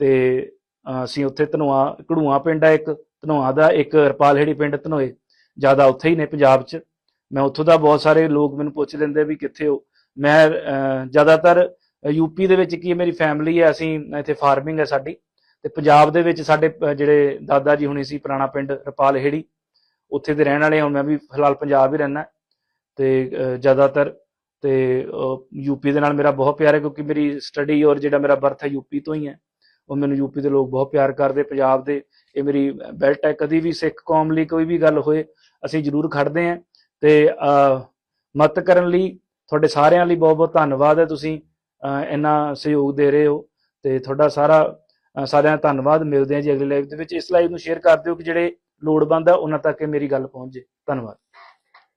S8: ਤੇ ਅਸੀਂ ਉੱਥੇ ਧਨੋਆ, ਘੜੂਆ ਪਿੰਡ ਹੈ ਇੱਕ, ਧਨੋਆ ਦਾ ਇੱਕ ਰਪਾਲਹੇੜੀ ਪਿੰਡ ਧਨੋਏ। ਜ਼ਿਆਦਾ ਉੱਥੇ ਹੀ ਨੇ ਪੰਜਾਬ 'ਚ। ਮੈਂ ਉੱਥੋਂ ਦਾ ਬਹੁਤ ਸਾਰੇ ਲੋਕ ਮੈਨੂੰ ਪੁੱਛ ਲੈਂਦੇ ਵੀ ਕਿੱਥੇ ਹੋ। ਮੈਂ ਅਹ, ਜ਼ਿਆਦਾਤਰ ਯੂਪੀ ਦੇ ਵਿੱਚ ਕੀ ਹੈ, ਮੇਰੀ ਫੈਮਿਲੀ ਹੈ ਅਸੀਂ ਇੱਥੇ ਫਾਰਮਿੰਗ ਹੈ ਸਾਡੀ ਤੇ ਪੰਜਾਬ ਦੇ ਵਿੱਚ ਸਾਡੇ ਜਿਹੜੇ ਦਾਦਾ ਜੀ ਹੁਣੀ ਸੀ ਪੁਰਾਣਾ ਪਿੰਡ ਰਪਾਲਹੇੜੀ ਉੱਥੇ ਦੇ ਰਹਿਣ ਵਾਲੇ ਹਾਂ, ਹੁਣ ਮੈਂ ਵੀ ਫਿਲਹਾਲ ਪੰਜਾਬ ਹੀ ਰਹਿਣਾ ਤੇ ਅਹ, ਜ਼ਿਆਦਾਤਰ ਤੇ ਯੂਪੀ ਦੇ ਨਾਲ ਮੇਰਾ ਬਹੁਤ ਪਿਆਰ ਹੈ ਕਿਉਂਕਿ ਮੇਰੀ ਸਟੱਡੀ ਔਰ ਜਿਹੜਾ ਮੇਰਾ ਬਰਥ ਹੈ ਯੂਪੀ ਤੋਂ ਹੀ ਹੈ। ਉਹ ਮੈਨੂੰ ਯੂਪੀ ਦੇ ਲੋਕ ਬਹੁਤ ਪਿਆਰ ਕਰਦੇ ਪੰਜਾਬ ਦੇ ਇਹ ਮੇਰੀ ਬੈਲਟ ਹੈ। ਕਦੀ ਵੀ ਸਿੱਖ ਕੌਮ ਲਈ ਕੋਈ ਵੀ ਗੱਲ ਹੋਏ ਅਸੀਂ ਜ਼ਰੂਰ ਖੜਦੇ ਹਾਂ ਤੇ ਅਹ, ਕਰਨ ਲਈ ਤੁਹਾਡੇ ਸਾਰਿਆਂ ਲਈ ਬਹੁਤ ਬਹੁਤ ਧੰਨਵਾਦ ਹੈ ਤੁਸੀਂ ਅਹ, ਇੰਨਾ ਸਹਿਯੋਗ ਦੇ ਰਹੇ ਹੋ ਤੇ ਤੁਹਾਡਾ ਸਾਰਾ ਸਾਰਿਆਂ ਦਾ ਧੰਨਵਾਦ। ਮਿਲਦੇ ਹਾਂ ਜੀ ਅਗਲੀ ਲਾਈਵ ਦੇ ਵਿੱਚ। ਇਸ ਲਾਈਵ ਨੂੰ ਸ਼ੇਅਰ ਕਰ ਦਿਓ ਕਿ ਜਿਹੜੇ ਲੋੜਵੰਦ ਆ ਉਹਨਾਂ ਤੱਕ ਇਹ ਮੇਰੀ ਗੱਲ ਪਹੁੰਚ ਜੇ। ਧੰਨਵਾਦ।